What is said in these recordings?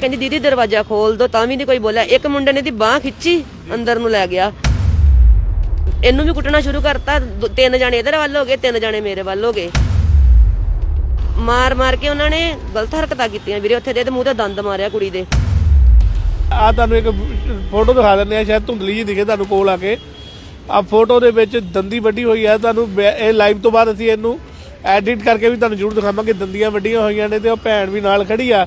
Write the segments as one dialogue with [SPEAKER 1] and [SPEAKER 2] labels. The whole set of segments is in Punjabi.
[SPEAKER 1] ਕਹਿੰਦੀ, ਦੀਦੀ, ਦਰਵਾਜ਼ਾ ਖੋਲ ਦੋ। ਤਾਂ ਵੀ ਨਹੀਂ ਕੋਈ ਬੋਲਿਆ। ਇੱਕ ਮੁੰਡੇ ਨੇ ਦੀ ਬਾਹ ਖਿੱਚੀ, ਅੰਦਰ ਨੂੰ ਲੈ ਗਿਆ। ਇਹਨੂੰ ਵੀ ਕੁੱਟਣਾ ਸ਼ੁਰੂ ਕਰਤਾ। ਦੋ- ਤਿੰਨ ਜਾਣੇ ਇਹਦੇ ਵੱਲ ਹੋ ਗਏ, ਤਿੰਨ ਜਾਣੇ ਮੇਰੇ ਵੱਲ ਹੋ ਗਏ। ਮਾਰ ਮਾਰ ਕੇ ਉਹਨਾਂ ਨੇ ਗਲਤ ਹਰਕਤਾਂ ਕੀਤੀਆਂ ਵੀਰੇ। ਉੱਥੇ ਦੇ ਇਹਦੇ ਮੂੰਹ ਤੇ ਦੰਦ ਮਾਰਿਆ ਕੁੜੀ ਦੇ।
[SPEAKER 2] ਆ ਤੁਹਾਨੂੰ ਇੱਕ ਫੋਟੋ ਦਿਖਾ ਦਿੰਦੇ ਆ ਸ਼ਾਇਦ ਧੁੰਦਲੀ ਜੀ ਦਿਖੇ ਤੁਹਾਨੂੰ ਕੋਲ ਆ ਕੇ। ਆ ਫੋਟੋ ਦੇ ਵਿੱਚ ਦੰਦੀ ਵੱਡੀ ਹੋਈ ਆ। ਤੁਹਾਨੂੰ ਬੈ- ਇਹ ਲਾਈਵ ਤੋਂ ਬਾਅਦ ਅਸੀਂ ਇਹਨੂੰ ਐਡਿਟ ਕਰਕੇ ਵੀ ਤੁਹਾਨੂੰ ਜ਼ਰੂਰ ਦਿਖਾਵਾਂਗੇ। ਦੰਦੀਆਂ ਵੱਡੀਆਂ ਹੋਈਆਂ ਨੇ ਤੇ ਉਹ ਭੈਣ ਵੀ ਨਾਲ ਖੜੀ ਆ।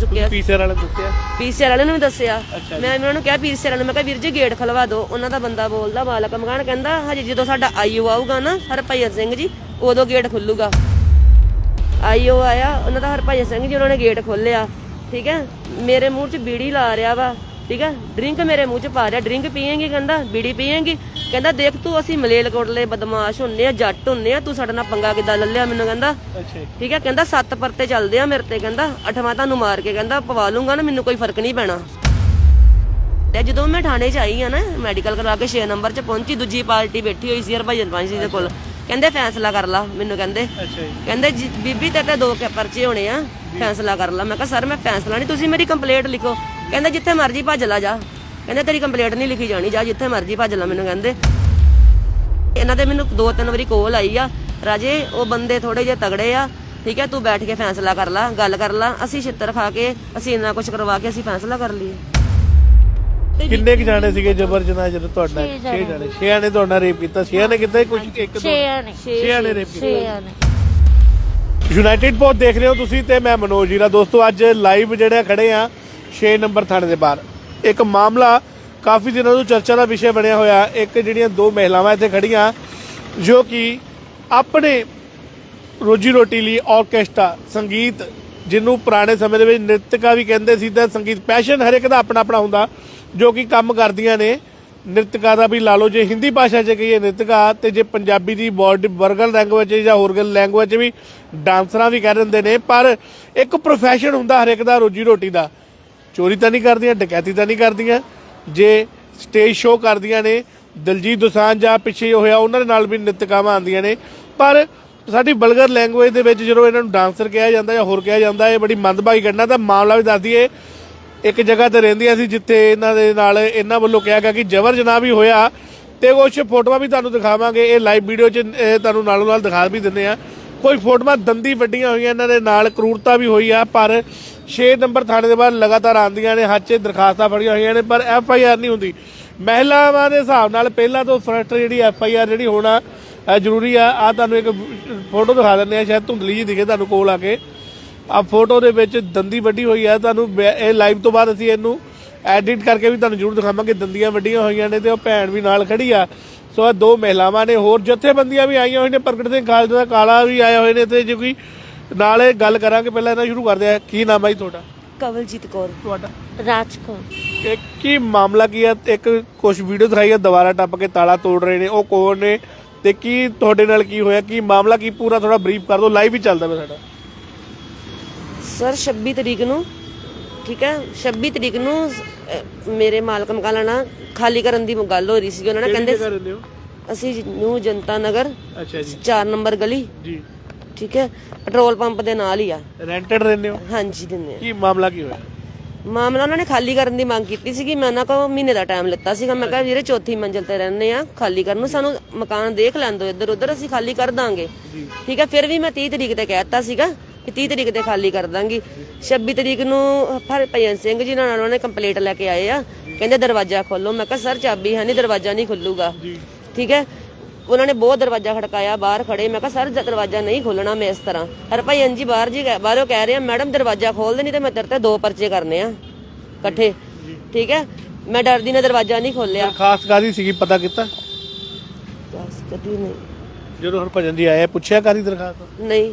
[SPEAKER 1] ਚੁੱਕਿਆ।
[SPEAKER 2] ਪੀਸਰ ਵਾਲੇ ਦੱਸਿਆ?
[SPEAKER 1] ਪੀਸੀਆਰ ਵਾਲੇ ਨੂੰ ਵੀ ਦੱਸਿਆ। ਮੈਂ ਉਹਨਾਂ ਨੂੰ ਕਿਹਾ ਪੀਸੀਆਰ ਨੂੰ। ਮੈਂ ਕਿਹਾ ਵੀਰ ਜੀ ਗੇਟ ਖਲਵਾ ਦਿਓ। ਉਹਨਾਂ ਦਾ ਬੰਦਾ ਬੋਲਦਾ ਮਾਲਕ ਮਕਾਨ ਕਹਿੰਦਾ ਹਜੇ ਜਦੋਂ ਸਾਡਾ ਆਈਓ ਆਊਗਾ ਨਾ ਹਰਪਾਈਆ ਸਿੰਘ ਜੀ ਉਦੋਂ ਗੇਟ ਖੁੱਲੂਗਾ। ਆਈਓ ਆਇਆ ਉਹਨਾਂ ਦਾ ਹਰਪਾਈਆ ਸਿੰਘ ਜੀ ਉਹਨਾਂ ਨੇ ਗੇਟ ਖੋਲਿਆ ਠੀਕ ਹੈ? ਮੇਰੇ ਮੂੰਹ 'ਚ ਬੀੜੀ ਲਾ ਰਿਹਾ ਵਾ। ਠੀਕ ਹੈ ਡਰਿੰਕ ਮੇਰੇ ਮੂੰਹ 'ਚ ਪਾ ਰਿਹਾ। ਡਰਿੰਕ ਪੀਏਂਗੀ ਕਹਿੰਦਾ ਬੀੜੀ ਪੀਏਂਗੀ। ਕਹਿੰਦਾ ਦੇਖ ਤੂੰ ਅਸੀਂ ਮਲੇਲਕੋਟਲੇ ਬਦਮਾਸ਼ ਹੁੰਨੇ ਆ ਜੱਟ ਹੁੰਨੇ ਆ ਤੂੰ ਸਾਡੇ ਨਾਲ ਪੰਗਾ ਕਿੱਦਾਂ ਲੱਲਿਆ ਮੈਨੂੰ ਕਹਿੰਦਾ।
[SPEAKER 2] ਅੱਛਾ
[SPEAKER 1] ਠੀਕ ਹੈ ਕਹਿੰਦਾ ਸੱਤ ਪਰਤੇ ਚੱਲਦੇ ਆ ਮੇਰੇ ਤੇ ਕਹਿੰਦਾ। ਅਠਵਾਂ ਤੁਹਾਨੂੰ ਮਾਰ ਕੇ ਕਹਿੰਦਾ ਪਵਾ ਲੂੰਗਾ ਨਾ ਮੈਨੂੰ ਕੋਈ ਫ਼ਰਕ ਨਹੀਂ ਪੈਣਾ। ਤੇ ਜਦੋਂ ਮੈਂ ਥਾਣੇ 'ਚ ਆਈ ਆ ਨਾ ਮੈਡੀਕਲ ਕਰਵਾ ਕੇ 6 ਨੰਬਰ 'ਚ ਪਹੁੰਚੀ ਦੂਜੀ ਪਾਰਟੀ ਬੈਠੀ ਹੋਈ ਸੀ ਹਰਭਜਨ ਪੰਜ ਜੀ ਦੇ ਕੋਲ। ਕਹਿੰਦੇ ਫੈਸਲਾ ਕਰ ਲਾ ਮੈਨੂੰ ਕਹਿੰਦੇ। ਕਹਿੰਦੇ ਬੀਬੀ ਤੇ ਤੇ ਦੋ ਪਰਚੇ ਹੋਣੇ ਆ ਫੈਸਲਾ ਕਰ ਲਾ। ਮੈਂ ਕਿਹਾ ਸਰ ਮੈਂ ਫੈਸਲਾ ਨਹੀਂ ਤੁਸੀਂ ਮੇਰੀ ਕੰਪਲੇਂਟ ਲਿਖੋ। ਕਹਿੰਦੇ ਜਿੱਥੇ ਮਰਜ਼ੀ ਭੱਜ ਲਾ ਜਾ। ਕਹਿੰਦੇ ਤੇਰੀ ਕੰਪਲੇਂਟ ਨਹੀਂ ਲਿਖੀ ਜਾਣੀ ਜਾ ਜਿੱਥੇ ਮਰਜ਼ੀ ਭੱਜ ਲਾ ਮੈਨੂੰ ਕਹਿੰਦੇ। ਇਹਨਾਂ ਦੇ ਮੈਨੂੰ ਦੋ ਤਿੰਨ ਵਾਰੀ ਕੋਲ ਆਈ ਆ। ਰਾਜੇ ਉਹ ਬੰਦੇ ਥੋੜੇ ਜਿਹੇ ਤਗੜੇ ਆ। ਠੀਕ ਹੈ ਤੂੰ ਬੈਠ ਕੇ ਫੈਸਲਾ ਕਰ ਲਾ ਗੱਲ ਕਰ ਲਾ। ਅਸੀਂ ਛਿੱਤਰ ਖਾ ਕੇ ਅਸੀਂ ਇੰਨਾ ਕੁਝ ਕਰਵਾ ਕੇ ਅਸੀਂ ਫੈਸਲਾ ਕਰ ਲਈਏ।
[SPEAKER 2] ਕਿੰਨੇ ਕੁ ਜਾਣੇ ਸੀਗੇ ਜਬਰ ਜਨਾਹ ਜਦੋਂ ਤੁਹਾਡਾ 6 ਜਾਣੇ। 6 ਨੇ ਤੁਹਾਡਾ ਰੇਪ ਕੀਤਾ? 6 ਨੇ ਕੀਤਾ ਕੁਝ ਇੱਕ ਦੋ 6 ਨੇ ਰੇਪ ਕੀਤਾ ਯੂਨਾਈਟਿਡ ਪੋਸਟ ਦੇਖ ਰਹੇ ਹੋ ਤੁਸੀਂ ਤੇ ਮੈਂ ਮਨੋਜ ਜੀਰਾ ਦੋਸਤੋ ਅੱਜ ਲਾਈਵ ਜਿਹੜੇ ਖੜੇ ਆ। 6 ਨੰਬਰ ਥਾਣੇ ਦੇ ਬਾਹਰ। ਇੱਕ ਮਾਮਲਾ ਕਾਫੀ ਦਿਨਾਂ ਤੋਂ ਚਰਚਾ ਦਾ ਵਿਸ਼ੇ ਬਣਿਆ ਹੋਇਆ ਇੱਕ ਜਿਹੜੀਆਂ ਦੋ ਮਹਿਲਾਵਾਂ ਇੱਥੇ ਖੜੀਆਂ ਜੋ ਕਿ ਆਪਣੇ ਰੋਜੀ ਰੋਟੀ ਲਈ ਆਰਕੈਸਟਰਾ ਸੰਗੀਤ, ਜਿਹਨੂੰ ਪੁਰਾਣੇ ਸਮੇਂ ਦੇ ਵਿੱਚ ਨ੍ਰਿਤਕਾ ਵੀ ਕਹਿੰਦੇ ਸੀ, ਤਾਂ ਸੰਗੀਤ ਪੈਸ਼ਨ ਹਰ ਇੱਕ ਦਾ ਆਪਣਾ ਆਪਣਾ ਹੁੰਦਾ, ਜੋ ਕਿ ਕੰਮ ਕਰਦੀਆਂ ਨੇ। ਨ੍ਰਿਤਕਾ ਦਾ ਵੀ ਲਾ ਲਓ, ਜੇ ਹਿੰਦੀ ਭਾਸ਼ਾ 'ਚ ਕਹੀਏ ਨ੍ਰਿਤਕਾ, ਤੇ ਜੇ ਪੰਜਾਬੀ ਦੀ ਬੋਰਡ ਵਰਗਲ ਲੈਂਗੁਏਜ ਜਾਂ ਹੋਰ ਗੱਲ ਲੈਂਗੁਏਜ ਵੀ ਡਾਂਸਰਾਂ ਵੀ ਕਹਿ ਦਿੰਦੇ ਨੇ, ਪਰ ਇੱਕ ਪ੍ਰੋਫੈਸ਼ਨ ਹੁੰਦਾ ਹਰ ਇੱਕ ਦਾ ਰੋਜੀ ਰੋਟੀ ਦਾ। ਚੋਰੀ ਤਾਂ ਨਹੀਂ ਕਰਦੀਆਂ, ਡਕੈਤੀ ਤਾਂ ਨਹੀਂ ਕਰਦੀਆਂ। ਜੇ ਸਟੇਜ ਸ਼ੋਅ ਕਰਦੀਆਂ ਨੇ, ਦਲਜੀਤ ਦੋਸਾਂਝ ਜਾਂ ਪਿੱਛੇ ਹੋਇਆ, ਉਹਨਾਂ ਦੇ ਨਾਲ ਵੀ ਨਿਤਕਾਵਾਂ ਆਉਂਦੀਆਂ ਨੇ। ਪਰ ਸਾਡੀ ਬਲਗਰ ਲੈਂਗੁਏਜ ਦੇ ਵਿੱਚ ਜਦੋਂ ਇਹਨਾਂ ਨੂੰ ਡਾਂਸਰ ਕਿਹਾ ਜਾਂਦਾ ਜਾਂ ਹੋਰ ਕਿਹਾ ਜਾਂਦਾ, ਇਹ ਬੜੀ ਮੰਦਭਾਗੀ ਘਟਨਾ ਤਾਂ ਮਾਮਲਾ ਵੀ ਦੱਸ ਦਈਏ ਇੱਕ ਜਗ੍ਹਾ ਤੇ ਰਹਿੰਦੀਆਂ ਸੀ ਜਿੱਥੇ ਇਹਨਾਂ ਦੇ ਨਾਲ ਇਹਨਾਂ ਵੱਲੋਂ ਕਿਹਾ ਗਿਆ ਕਿ ਜਬਰ ਜਨਾਹ ਵੀ ਹੋਇਆ ਤੇ ਕੁਝ ਫੋਟੋਆਂ ਵੀ ਤੁਹਾਨੂੰ ਦਿਖਾਵਾਂਗੇ। ਇਹ ਲਾਈਵ ਵੀਡੀਓ 'ਚ ਤੁਹਾਨੂੰ ਨਾਲੋਂ ਨਾਲ ਦਿਖਾ ਵੀ ਦਿੰਦੇ ਆ। ਕੋਈ ਫੋਟੋਆਂ ਦੰਦੀ ਵੱਡੀਆਂ ਹੋਈਆਂ, ਇਹਨਾਂ ਦੇ ਨਾਲ ਕਰੂਰਤਾ ਵੀ ਹੋਈ ਆ, ਪਰ 6 ਨੰਬਰ ਥਾਣੇ ਦੇ ਬਾਅਦ ਲਗਾਤਾਰ ਆਉਂਦੀਆਂ ਨੇ, ਹੱਥ 'ਚ ਦਰਖਾਸਤਾਂ ਫੜੀਆਂ ਹੋਈਆਂ ਨੇ, ਪਰ ਐਫ ਆਈ ਆਰ ਨਹੀਂ ਹੁੰਦੀ। ਮਹਿਲਾਵਾਂ ਦੇ ਹਿਸਾਬ ਨਾਲ ਪਹਿਲਾਂ ਤੋਂ ਫਰਸਟ ਜਿਹੜੀ ਐਫ ਆਈ ਆਰ ਜਿਹੜੀ ਹੋਣਾ ਜ਼ਰੂਰੀ ਆ। ਆ ਤੁਹਾਨੂੰ ਇੱਕ ਫੋਟੋ ਦਿਖਾ ਦਿੰਦੇ ਆ ਸ਼ਾਇਦ ਧੁੰਦਲੀ ਜੀ ਦਿਖੇ ਤੁਹਾਨੂੰ ਕੋਲ ਆ ਕੇ। ਆ ਫੋਟੋ ਦੇ ਵਿੱਚ ਦੰਦੀ ਵੱਡੀ ਹੋਈ ਆ। ਤੁਹਾਨੂੰ ਬੈ- ਇਹ ਲਾਈਵ ਤੋਂ ਬਾਅਦ ਅਸੀਂ ਇਹਨੂੰ ਐਡਿਟ ਕਰਕੇ ਵੀ ਤੁਹਾਨੂੰ ਜ਼ਰੂਰ ਦਿਖਾਵਾਂਗੇ। ਦੰਦੀਆਂ ਵੱਡੀਆਂ ਹੋਈਆਂ ਨੇ ਤੇ ਉਹ ਭੈਣ ਵੀ ਨਾਲ ਖੜੀ ਆ। ਸੋ ਇਹ ਦੋ ਮਹਿਲਾਵਾਂ ਨੇ, ਹੋਰ ਜਥੇਬੰਦੀਆਂ ਵੀ ਆਈਆਂ ਹੋਈਆਂ ਨੇ। ਪ੍ਰਗਟ ਸਿੰਘ ਖਾਲਸਾ ਦਾ ਕਾਲਾ ਵੀ ਆਇਆ ਹੋਏ ਨੇ ਤੇ ਜੇ ਕੋਈ ਨਾਲ ਇਹ ਗੱਲ ਕਰਾਂਗੇ ਪਹਿਲਾਂ ਇਹਨਾਂ ਸ਼ੁਰੂ ਕਰਦੇ ਆ ਕੀ ਨਾਮ ਹੈ ਜੀ ਤੁਹਾਡਾ?
[SPEAKER 1] ਕਵਲਜੀਤ ਕੌਰ।
[SPEAKER 2] ਤੁਹਾਡਾ?
[SPEAKER 3] ਰਾਜਕੋਟ
[SPEAKER 2] ਇਹ ਕੀ ਮਾਮਲਾ ਕੀ ਹੈ ਇੱਕ ਕੁਝ ਵੀਡੀਓ ਦਿਖਾਈ ਹੈ ਦੁਬਾਰਾ ਟੱਪ ਕੇ ਤਾਲਾ ਤੋੜ ਰਹੇ ਨੇ ਉਹ ਕੌਣ ਨੇ? ਤੇ ਕੀ ਤੁਹਾਡੇ ਨਾਲ ਕੀ ਹੋਇਆ? ਕੀ ਮਾਮਲਾ ਕੀ? ਪੂਰਾ ਥੋੜਾ ਬਰੀਫ ਕਰ ਦਿਓ ਲਾਈਵ ਹੀ ਚੱਲਦਾ ਪਿਆ ਸਾਡਾ।
[SPEAKER 1] ਸਰ 26 ਤਰੀਕ ਨੂੰ ਠੀਕ ਹੈ? 26 ਤਰੀਕ ਨੂੰ ਅਹ, ਮੇਰੇ ਮਾਲਕ ਮਕਾਨਾ ਨਾਲ ਖਾਲੀ ਕਰਨ ਦੀ ਗੱਲ ਹੋ ਰਹੀ ਸੀ ਉਹਨਾਂ ਨੇ
[SPEAKER 2] ਕਿਹੜੀ
[SPEAKER 1] ਕਹਿੰਦੇ
[SPEAKER 2] ਜਗ੍ਹਾ ਰਹਿੰਦੇ ਹੋ?
[SPEAKER 1] ਅਸੀਂ ਨਿਊ ਜਨਤਾ ਨਗਰ
[SPEAKER 2] ਅੱਛਾ ਜੀ।
[SPEAKER 1] 4 ਨੰਬਰ ਗਲੀ।
[SPEAKER 2] ਜੀ।
[SPEAKER 1] ਠੀਕ ਹੈ? ਪੈਟਰੋਲ ਪੰਪ ਦੇ ਨਾਲ ਹੀ ਆ।
[SPEAKER 2] ਰੈਂਟਡ ਰਹਿੰਦੇ ਹੋ?
[SPEAKER 1] ਹਾਂਜੀ ਦਿੰਦੇ ਆ।
[SPEAKER 2] ਕੀ ਮਾਮਲਾ ਕੀ ਹੋਇਆ?
[SPEAKER 1] ਮਾਮਲਾ ਉਹਨਾਂ ਨੇ ਖਾਲੀ ਕਰਨ ਦੀ ਮੰਗ ਕੀਤੀ ਸੀਗੀ। ਮੈਂ ਉਹਨਾਂ ਕੋਲ ਮਹੀਨੇ ਦਾ ਟਾਈਮ ਲਿੱਤਾ ਸੀਗਾ। ਮੈਂ ਕਿਹਾ ਵੀਰੇ ਚੌਥੀ ਮੰਜ਼ਿਲ ਤੇ ਰਹਿੰਦੇ ਆ। ਖਾਲੀ ਕਰਨ ਨੂੰ ਸਾਨੂੰ ਮਕਾਨ ਦੇਖ ਲੈਣ ਦਿਓ। ਇੱਧਰ ਉੱਧਰ ਅਸੀਂ ਖਾਲੀ ਕਰ ਦਾਂਗੇ। ਠੀਕ ਹੈ? ਫਿਰ ਵੀ ਮੈਂ 30 ਤਰੀਕ ਤੇ ਕਹਿਤਾ ਸੀਗਾ ਕਿ 30 ਤਰੀਕ ਤੇ ਖਾਲੀ ਕਰ ਦਾਂਗੀ। 26 ਤਰੀਕ ਨੂੰ ਹਰ ਭਜਨ ਸਿੰਘ ਜੀ ਨਾਲ ਉਹਨਾਂ ਨੇ ਕੰਪਲੀਟ ਲੈ ਕੇ ਆਏ ਆ। ਕਹਿੰਦੇ ਦਰਵਾਜ਼ਾ ਖੋਲੋ। ਮੈਂ ਕਿਹਾ ਸਰ ਚਾਬੀ ਹੈ ਨਹੀਂ ਦਰਵਾਜ਼ਾ ਨਹੀਂ ਖੁੱਲੂਗਾ। ਠੀਕ ਹੈ? ਉਹਨਾਂ ਨੇ ਬਹੁਤ ਦਰਵਾਜ਼ਾ ਖੜਕਾਇਆ ਬਾਹਰ ਖੜੇ। ਮੈਂ ਕਿਹਾ ਸਰ ਦਰਵਾਜ਼ਾ ਨਹੀਂ ਖੋਲਣਾ ਮੈਂ ਇਸ ਤਰ੍ਹਾਂ। ਹਰ ਭਾਈ ਜੀ ਬਾਹਰ ਜੀ ਬਾਹਰੋਂ ਕਹਿ ਰਹੇ ਆ ਮੈਡਮ ਦਰਵਾਜ਼ਾ ਖੋਲ ਦੇ ਨਹੀਂ ਤੇ ਮੈਂ ਤੇਰੇ ਤੇ ਦੋ ਪਰਚੇ ਕਰਨੇ ਆ ਇਕੱਠੇ। ਠੀਕ ਹੈ? ਮੈਂ ਡਰਦੀ ਨੇ ਦਰਵਾਜ਼ਾ ਨਹੀਂ ਖੋਲਿਆ
[SPEAKER 2] ਖਾਸ ਕਾਦੀ ਸੀਗੀ? ਪਤਾ ਕੀਤਾ?
[SPEAKER 1] ਬਸ ਕਦੀ ਨਹੀਂ।
[SPEAKER 2] ਜਦੋਂ ਹਰਭਜਨ ਜੀ ਆਏ ਪੁੱਛਿਆ ਕਾਦੀ ਦਰਖਾਸਤ?
[SPEAKER 1] ਨਹੀਂ।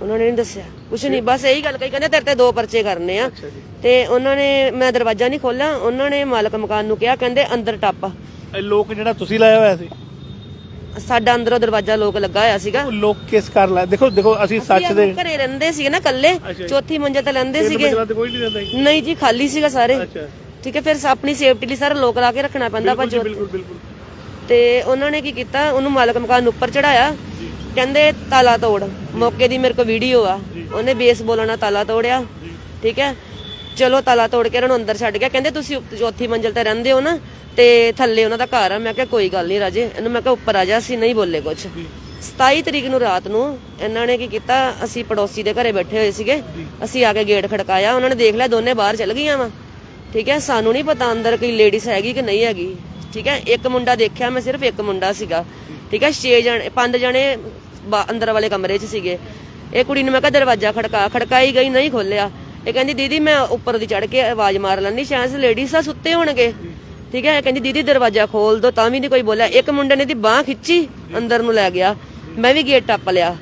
[SPEAKER 1] ਉਹਨਾਂ ਨੇ ਨਹੀਂ ਦੱਸਿਆ। ਕੁਛ ਨਹੀਂ ਬਸ ਇਹੀ ਗੱਲ ਕਹੀ ਕਹਿੰਦੇ ਤੇਰੇ ਤੇ ਦੋ ਪਰਚੇ ਕਰਨੇ ਆ। ਤੇ ਉਹਨਾਂ ਨੇ ਮੈਂ ਦਰਵਾਜ਼ਾ ਨਹੀਂ ਖੋਲਿਆ ਉਹਨਾਂ ਨੇ ਮਾਲਕ ਮਕਾਨ ਨੂੰ ਕਿਹਾ ਕਹਿੰਦੇ ਅੰਦਰ ਟੱਪ।
[SPEAKER 2] ਇਹ ਲੋਕ ਜਿਹੜਾ ਤੁਸੀਂ ਲਾਇਆ ਹੋਇਆ ਸੀ?
[SPEAKER 1] ਸਾਡਾ ਅੰਦਰੋਂ ਦਰਵਾਜ਼ਾ ਲੋਕ ਲੱਗਾ ਹੋਇਆ ਸੀਗਾ।
[SPEAKER 2] ਉਹ ਲੋਕ ਕਿਸ ਕਰ ਲਾਇਆ ਦੇਖੋ ਦੇਖੋ ਅਸੀਂ ਸੱਚ ਦੇ
[SPEAKER 1] ਘਰੇ ਰਹਿੰਦੇ ਸੀਗੇ ਨਾ ਕੱਲੇ ਚੌਥੀ ਮੰਜ਼ਿਲ ਤੇ ਲੈਂਦੇ ਸੀਗੇ।
[SPEAKER 2] ਮਜਲਾ ਤੇ ਕੋਈ ਨਹੀਂ ਰਹਿੰਦਾ ਜੀ।
[SPEAKER 1] ਨਹੀਂ ਜੀ ਖਾਲੀ ਸੀਗਾ ਸਾਰੇ।
[SPEAKER 2] ਅੱਛਾ।
[SPEAKER 1] ਠੀਕ ਹੈ ਫਿਰ ਆਪਣੀ ਸੇਫਟੀ ਲਈ ਸਾਰਾ ਲੋਕ ਲਾ ਕੇ ਰੱਖਣਾ ਪੈਂਦਾ ਪਰ ਜੋ
[SPEAKER 2] ਬਿਲਕੁਲ ਬਿਲਕੁਲ।
[SPEAKER 1] ਤੇ ਉਹਨਾਂ ਨੇ ਕੀ ਕੀਤਾ? ਉਹਨੂੰ ਮਾਲਕ ਮਕਾਨ ਉੱਪਰ ਚੜਾਇਆ ਕਹਿੰਦੇ ਤਾਲਾ ਤੋੜ। ਮੌਕੇ ਦੀ ਮੇਰੇ ਕੋਲ ਵੀਡੀਓ ਆ। ਉਹਨੇ ਬੇਸ ਬੋਲਣਾ ਤਾਲਾ ਤੋੜਿਆ। ਠੀਕ ਹੈ? ਚਲੋ ਤਾਲਾ ਤੋੜ ਕੇ ਇਹਨਾਂ ਨੂੰ ਅੰਦਰ ਛੱਡ ਗਿਆ। ਕਹਿੰਦੇ ਤੁਸੀਂ ਉੱਪ- ਚੌਥੀ ਮੰਜ਼ਿਲ ਤੇ ਰਹਿੰਦੇ ਹੋ ਨਾ। ਤੇ ਥੱਲੇ ਉਹਨਾਂ ਦਾ ਘਰ ਆ। ਮੈਂ ਕਿਹਾ ਕੋਈ ਗੱਲ ਨਹੀਂ ਰਾਜੇ। ਇਹਨੂੰ ਮੈਂ ਕਿਹਾ ਉੱਪਰ ਆ ਜਾ ਅਸੀਂ ਨਹੀਂ ਬੋਲੇ ਕੁਝ 27 ਤਰੀਕ ਨੂੰ ਰਾਤ ਨੂੰ ਇਹਨਾਂ ਨੇ ਕੀ ਕੀਤਾ ਅਸੀਂ ਪੜੋਸੀ ਦੇ ਘਰੇ ਬੈਠੇ ਹੋਏ ਸੀਗੇ। ਅਸੀਂ ਆ ਕੇ ਗੇਟ ਖੜਕਾਇਆ ਉਹਨਾਂ ਨੇ ਦੇਖ ਲਿਆ ਦੋਨੇ ਬਾਹਰ ਚਲ ਗਈਆਂ ਵਾ। ਠੀਕ ਹੈ ਸਾਨੂੰ ਨਹੀਂ ਪਤਾ ਅੰਦਰ ਕੋਈ ਲੇਡੀਜ਼ ਹੈਗੀ ਕਿ ਨਹੀਂ ਹੈਗੀ। ਠੀਕ ਹੈ ਇੱਕ ਮੁੰਡਾ ਦੇਖਿਆ ਮੈਂ ਸਿਰਫ ਇੱਕ ਮੁੰਡਾ ਸੀਗਾ। ਠੀਕ ਹੈ 6 ਜਣੇ ਪੰਜ ਜਣੇ ਅੰਦਰ ਵਾਲੇ ਕਮਰੇ 'ਚ ਸੀਗੇ। ਇਹ ਕੁੜੀ ਨੂੰ ਮੈਂ ਕਿਹਾ ਦਰਵਾਜ਼ਾ ਖੜਕਾ ਖੜਕਾਈ ਗਈ ਨਹੀਂ ਖੋਲਿਆ ਇਹ ਕਹਿੰਦੀ ਦੀਦੀ ਮੈਂ ਉੱਪਰ ਦੀ ਚੜ ਕੇ ਆਵਾਜ਼ ਮਾਰ ਲੈਂਦੀ ਸ਼ਾਇਦ ਲੇਡੀਜ਼ ਆ ਸੁੱਤੇ ਹੋਣਗੇ। ਠੀਕ ਹੈ, ਕਹਿੰਦੀ, ਦੀਦੀ, ਦਰਵਾਜ਼ਾ ਖੋਲ ਦੋ। ਤਾਂ ਵੀ ਨਹੀਂ ਕੋਈ ਬੋਲਿਆ। ਇੱਕ ਮੁੰਡੇ ਨੇ ਦੀ ਬਾਹ ਖਿੱਚੀ, ਅੰਦਰ ਨੂੰ ਲੈ ਗਿਆ। ਮੈਂ ਵੀ ਗੇਟ ਟੱਪ ਲਿਆ,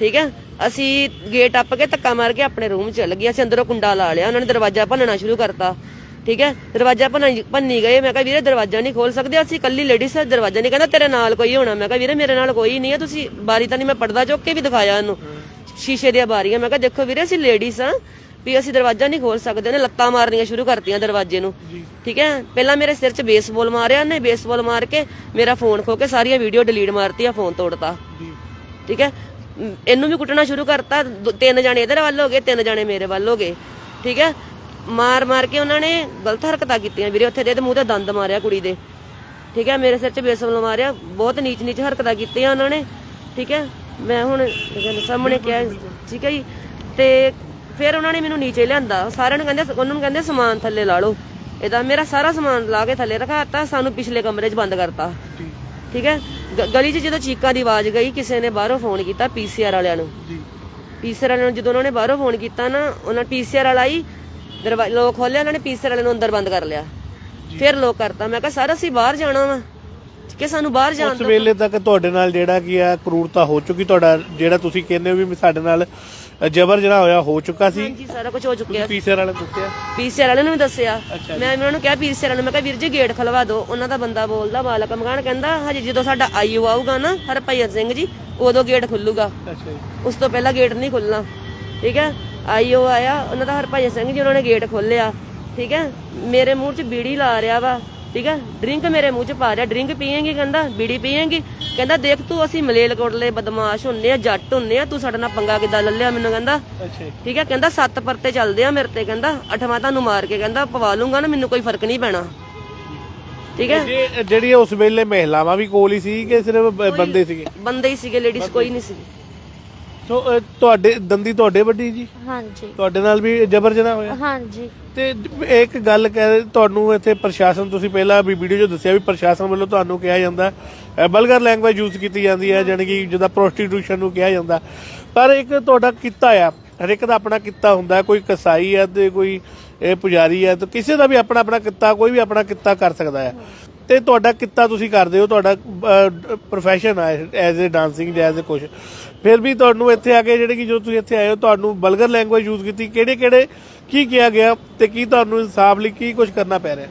[SPEAKER 1] ਠੀਕ ਹੈ। ਅਸੀਂ ਗੇਟ ਟੱਪ ਕੇ ਧੱਕਾ ਮਾਰ ਕੇ ਆਪਣੇ ਰੂਮ ਚ ਚਲ ਅਸੀਂ ਅੰਦਰੋਂ ਕੁੰਡਾ ਲਾ ਲਿਆ, ਉਹਨਾਂ ਨੇ ਦਰਵਾਜ਼ਾ ਭੰਨਣਾ ਸ਼ੁਰੂ ਕਰਤਾ, ਠੀਕ ਹੈ। ਦਰਵਾਜ਼ਾ ਭੰਨਣ ਭੰਨੀ ਗਏ। ਮੈਂ ਕਿਹਾ, ਵੀਰੇ, ਦਰਵਾਜ਼ਾ ਨਹੀਂ ਖੋਲ ਸਕਦੇ ਅਸੀਂ, ਕੱਲੀ ਲੇਡੀਜ਼ ਦਰਵਾਜ਼ਾ ਨਹੀਂ ਕਹਿੰਦਾ, ਤੇਰੇ ਨਾਲ ਕੋਈ ਹੋਣਾ। ਮੈਂ ਕਿਹਾ, ਵੀਰੇ, ਮੇਰੇ ਨਾਲ ਕੋਈ ਨਹੀਂ ਹੈ ਤੁਸੀਂ ਬਾਰੀ ਤਾਂ ਨਹੀਂ ਮੈਂ ਪਰਦਾ ਚੁੱਕ ਕੇ ਵੀ ਦਿਖਾਇਆ ਉਹਨੂੰ। ਸ਼ੀਸ਼ੇ ਦੀਆਂ ਬਾਰੀਆਂ। ਮੈਂ ਕਿਹਾ, ਦੇਖੋ ਵੀਰੇ, ਅਸੀਂ ਲੇਡੀਜ਼ ਆ ਵੀ ਅਸੀਂ ਦਰਵਾਜ਼ਾ ਨਹੀਂ ਖੋਲ ਸਕਦੇ ਉਹਨੇ ਲੱਤਾਂ ਮਾਰਨੀਆਂ ਸ਼ੁਰੂ ਕਰਤੀਆਂ ਦਰਵਾਜ਼ੇ ਨੂੰ। ਠੀਕ ਹੈ? ਪਹਿਲਾਂ ਮੇਰੇ ਸਿਰ 'ਚ ਬੇਸਬਾਲ ਮਾਰਿਆ ਉਹਨੇ ਬੇਸਬਾਲ ਮਾਰ ਕੇ ਮੇਰਾ ਫੋਨ ਖੋ ਕੇ ਸਾਰੀਆਂ ਵੀਡੀਓ ਡਿਲੀਟ ਮਾਰਤੀਆਂ ਫੋਨ ਤੋੜਤਾ। ਠੀਕ ਹੈ? ਇਹਨੂੰ ਵੀ ਕੁੱਟਣਾ ਸ਼ੁਰੂ ਕਰਤਾ ਤਿੰਨ ਜਾਣੇ ਇਹਦੇ ਵੱਲ ਹੋ ਗਏ ਤਿੰਨ ਜਾਣੇ ਮੇਰੇ ਵੱਲ ਹੋ ਗਏ। ਠੀਕ ਹੈ? ਮਾਰ ਮਾਰ ਕੇ ਉਹਨਾਂ ਨੇ ਗਲਤ ਹਰਕਤਾਂ ਕੀਤੀਆਂ ਵੀਰੇ ਉੱਥੇ ਦੇ ਤੇ ਮੂੰਹ ਤੇ ਦੰਦ ਮਾਰਿਆ ਕੁੜੀ ਦੇ। ਠੀਕ ਹੈ? ਮੇਰੇ ਸਿਰ 'ਚ ਬੇਸਬਾਲ ਮਾਰਿਆ ਬਹੁਤ ਨੀਚ ਨੀਚ ਹਰਕਤਾਂ ਕੀਤੀਆਂ ਉਹਨਾਂ ਨੇ। ਠੀਕ ਹੈ? ਮੈਂ ਹੁਣ ਸਾਹਮਣੇ ਕਿਹਾ ਠੀਕ ਹੈ ਜੀ? ਤੇ ਫਿਰ ਉਹਨਾਂ ਨੇ ਮੈਨੂੰ ਨੀਚੇ ਲਿਆਂਦਾ। ਸਾਰਿਆਂ ਨੂੰ ਕਹਿੰਦੇ ਉਹਨਾਂ ਨੂੰ ਕਹਿੰਦੇ ਸਮਾਨ ਥੱਲੇ ਲਾ ਲਓ। ਇਹਦਾ ਮੇਰਾ ਸਾਰਾ ਸਮਾਨ ਲਾ ਕੇ ਥੱਲੇ ਰਖਾਤਾ ਸਾਨੂੰ ਪਿਛਲੇ ਕਮਰੇ 'ਚ ਬੰਦ ਕਰਤਾ। ਠੀਕ ਹੈ? ਗਲੀ 'ਚ ਜਦੋਂ ਚੀਕਾਂ ਦੀ ਆਵਾਜ਼ ਗਈ ਕਿਸੇ ਨੇ ਬਾਹਰੋਂ ਫੋਨ ਕੀਤਾ ਪੀਸੀਆਰ ਵਾਲਿਆਂ ਨੂੰ।
[SPEAKER 2] ਜੀ।
[SPEAKER 1] ਪੀਸੀਆਰ ਵਾਲਿਆਂ ਨੂੰ ਜਦੋਂ ਉਹਨਾਂ ਨੇ ਬਾਹਰੋਂ ਫੋਨ ਕੀਤਾ ਨਾ ਉਹਨਾਂ ਪੀਸੀਆਰ ਵਾਲਾ ਹੀ ਦਰਵਾਜ਼ਾ ਲੋਕ ਖੋਲਿਆ ਉਹਨਾਂ ਨੇ ਪੀਸੀਆਰ ਵਾਲਿਆਂ ਨੂੰ ਅੰਦਰ ਬੰਦ ਕਰ ਲਿਆ। ਫਿਰ ਲੋਕ ਕਰਤਾ। ਮੈਂ ਕਿਹਾ ਸਰ ਅਸੀਂ ਬਾਹਰ ਜਾਣਾ ਵਾ। ਕਿ ਸਾਨੂੰ ਬਾਹਰ ਜਾਣ
[SPEAKER 2] ਉਸ ਵੇਲੇ ਤੱਕ ਤੁਹਾਡੇ ਨਾਲ ਜਿਹੜਾ ਕੀ ਆ ਕਰੂਰਤਾ ਹੋ ਚੁੱਕੀ ਤੁਹਾਡਾ ਜਿਹੜਾ ਤੁਸੀਂ ਕਹਿੰਦੇ ਹੋ ਵੀ ਸਾਡੇ ਨਾਲ ਜਬਰ ਜਿਹੜਾ ਹੋਇਆ ਹੋ ਚੁੱਕਾ ਸੀ?
[SPEAKER 1] ਹਾਂਜੀ ਸਾਰਾ ਕੁਝ ਹੋ ਚੁੱਕਿਆ।
[SPEAKER 2] ਪੀਸਰ ਵਾਲੇ ਦੱਸਿਆ?
[SPEAKER 1] ਪੀਸੀਆਰ ਵਾਲਿਆਂ ਨੂੰ ਵੀ ਦੱਸਿਆ। ਮੈਂ ਉਹਨਾਂ ਨੂੰ ਕਿਹਾ ਪੀਸੀਆਰ ਵਾਲਿਆਂ ਨੂੰ ਮੈਂ ਕਿਹਾ ਵੀਰ ਜੀ ਗੇਟ ਖਲਵਾ ਦਿਓ। ਉਹਨਾਂ ਦਾ ਬੰਦਾ ਬੋਲਦਾ ਮਾਲਕ ਮਕਾਨ ਕਹਿੰਦਾ ਹਜੇ ਜਦੋਂ ਸਾਡਾ ਆਈਓ ਆਊਗਾ ਨਾ ਹਰਪਾਈਆ ਸਿੰਘ ਜੀ ਉਦੋਂ ਗੇਟ ਖੁੱਲੂਗਾ।
[SPEAKER 2] ਅੱਛਾ ਜੀ।
[SPEAKER 1] ਉਸ ਤੋਂ ਪਹਿਲਾਂ ਗੇਟ ਨਹੀਂ ਖੁੱਲਣਾ। ਠੀਕ ਹੈ? ਆਈਓ ਆਇਆ ਉਹਨਾਂ ਦਾ ਹਰਪਾਈ ਸਿੰਘ ਜੀ ਉਹਨਾਂ ਨੇ ਗੇਟ ਖੋਲਿਆ ਠੀਕ ਹੈ? ਮੇਰੇ ਮੂੰਹ 'ਚ ਬੀੜੀ ਲਾ ਰਿਹਾ ਵਾ। ਠੀਕ ਹੈ ਡਰਿੰਕ ਮੇਰੇ ਮੂੰਹ 'ਚ ਪਾ ਰਿਹਾ। ਡਰਿੰਕ ਪੀਏਂਗੀ ਕਹਿੰਦਾ ਬੀੜੀ ਪੀਏਂਗੀ। ਕਹਿੰਦਾ ਦੇਖ ਤੂੰ ਅਸੀਂ ਮਲੇਲਕੋਟਲੇ ਬਦਮਾਸ਼ ਹੁੰਨੇ ਆ ਜੱਟ ਹੁੰਨੇ ਆ ਤੂੰ ਸਾਡੇ ਨਾਲ ਪੰਗਾ ਕਿੱਦਾਂ ਲੱਲਿਆ ਮੈਨੂੰ ਕਹਿੰਦਾ। ਠੀਕ ਹੈ ਕਹਿੰਦਾ ਸੱਤ ਪਰਤੇ ਚੱਲਦੇ ਆ ਮੇਰੇ ਤੇ ਕਹਿੰਦਾ। ਅਠਵਾਂ ਤੁਹਾਨੂੰ ਮਾਰ ਕੇ ਕਹਿੰਦਾ ਪਵਾ ਲੂੰਗਾ ਨਾ ਮੈਨੂੰ ਕੋਈ ਫ਼ਰਕ ਨਹੀਂ ਪੈਣਾ। ਠੀਕ ਹੈ
[SPEAKER 2] ਜਿਹੜੀ ਉਸ ਵੇਲੇ ਮਹਿਲਾਵਾਂ ਵੀ ਕੋਲ ਹੀ ਸੀ ਕਿ ਸਿਰਫ ਬੰਦੇ ਸੀਗੇ?
[SPEAKER 1] ਬੰਦੇ ਹੀ ਸੀਗੇ ਲੇਡੀਜ਼ ਕੋਈ ਨਹੀਂ ਸੀ।
[SPEAKER 2] ਸੋ ਤੁਹਾਡੇ ਦੰਦੀ ਤੁਹਾਡੇ ਵੱਡੀ ਜੀ?
[SPEAKER 3] ਹਾਂਜੀ।
[SPEAKER 2] ਤੁਹਾਡੇ ਨਾਲ ਵੀ ਜਬਰ ਜਨਾ ਹੋਇਆ?
[SPEAKER 3] ਹਾਂਜੀ।
[SPEAKER 2] ਤੇ ਇੱਕ ਗੱਲ ਕਹਿ ਤੁਹਾਨੂੰ ਇੱਥੇ ਪ੍ਰਸ਼ਾਸਨ ਤੁਸੀਂ ਪਹਿਲਾਂ ਵੀ ਵੀਡੀਓ 'ਚ ਦੱਸਿਆ ਵੀ ਪ੍ਰਸ਼ਾਸਨ ਵੱਲੋਂ ਤੁਹਾਨੂੰ ਕਿਹਾ ਜਾਂਦਾ ਬਲਗਰ ਲੈਂਗੁਏਜ ਯੂਜ਼ ਕੀਤੀ ਜਾਂਦੀ ਹੈ ਜਾਣੀ ਕਿ ਜਿਹਦਾ ਪ੍ਰੋਸਟੀਟਿਊਸ਼ਨ ਨੂੰ ਕਿਹਾ ਜਾਂਦਾ। ਪਰ ਇੱਕ ਤੁਹਾਡਾ ਕਿੱਤਾ ਆ ਹਰ ਇੱਕ ਦਾ ਆਪਣਾ ਕਿੱਤਾ ਹੁੰਦਾ। ਕੋਈ ਕਸਾਈ ਹੈ ਤੇ ਕੋਈ ਇਹ ਪੁਜਾਰੀ ਹੈ ਤੇ ਕਿਸੇ ਦਾ ਵੀ ਆਪਣਾ ਆਪਣਾ ਕਿੱਤਾ ਕੋਈ ਵੀ ਆਪਣਾ ਕਿੱਤਾ ਕਰ ਸਕਦਾ ਹੈ ਤੇ ਤੁਹਾਡਾ ਕਿੱਤਾ ਤੁਸੀਂ ਕਰਦੇ ਹੋ ਤੁਹਾਡਾ ਪ੍ਰੋਫੈਸ਼ਨ ਹੈ as a dancing as a ਕੁਝ ਫਿਰ ਵੀ ਤੁਹਾਨੂੰ ਇੱਥੇ ਆ ਕੇ ਜਿਹੜੇ ਕਿ ਜੋ ਤੁਸੀਂ ਇੱਥੇ ਆਏ ਹੋ ਤੁਹਾਨੂੰ ਬਲਗਰ ਲੈਂਗੁਏਜ ਯੂਜ਼ ਕੀਤੀ ਕਿਹੜੇ ਕਿਹੜੇ ਕੀ ਕਿਹਾ ਗਿਆ ਤੇ ਕੀ ਤੁਹਾਨੂੰ ਇਨਸਾਫ ਲਈ ਕੀ ਕੁਝ ਕਰਨਾ ਪੈ ਰਿਹਾ?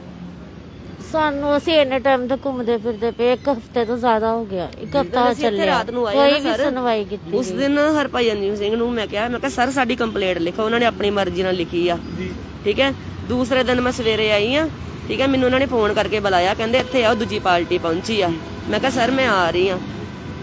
[SPEAKER 3] ਸਾਨੂੰ ਅਸੀਂ ਇੰਨੇ ਟਾਈਮ ਤੋਂ ਘੁੰਮਦੇ ਫਿਰਦੇ ਪਏ ਇੱਕ ਹਫ਼ਤੇ ਤੋਂ ਜ਼ਿਆਦਾ ਹੋ ਗਿਆ ਇੱਕ ਹਫਤਾ ਚੱਲਿਆ।
[SPEAKER 1] ਰਾਤ ਨੂੰ ਆਏ
[SPEAKER 3] ਕੋਈ ਵੀ
[SPEAKER 1] ਸਰ।
[SPEAKER 3] ਸੁਣਵਾਈ ਕੀਤੀ
[SPEAKER 1] ਉਸ ਦਿਨ ਹਰਪਾਈ ਅੰਜੂ ਸਿੰਘ ਨੂੰ ਮੈਂ ਕਿਹਾ ਮੈਂ ਕਿਹਾ ਸਰ ਸਾਡੀ ਕੰਪਲੇਂਟ ਲਿਖੋ। ਉਹਨਾਂ ਨੇ ਆਪਣੀ ਮਰਜ਼ੀ ਨਾਲ ਲਿਖੀ ਆ।
[SPEAKER 2] ਜੀ।
[SPEAKER 1] ਠੀਕ ਹੈ? ਦੂਸਰੇ ਦਿਨ ਮੈਂ ਸਵੇਰੇ ਆਈ ਆ ਠੀਕ ਹੈ ਮੈਨੂੰ ਉਹਨਾਂ ਨੇ ਫੋਨ ਕਰਕੇ ਬੁਲਾਇਆ ਕਹਿੰਦੇ ਇੱਥੇ ਆਓ ਦੂਜੀ ਪਾਰਟੀ ਪਹੁੰਚੀ ਆ। ਮੈਂ ਕਿਹਾ ਸਰ ਮੈਂ ਆ ਰਹੀ ਆ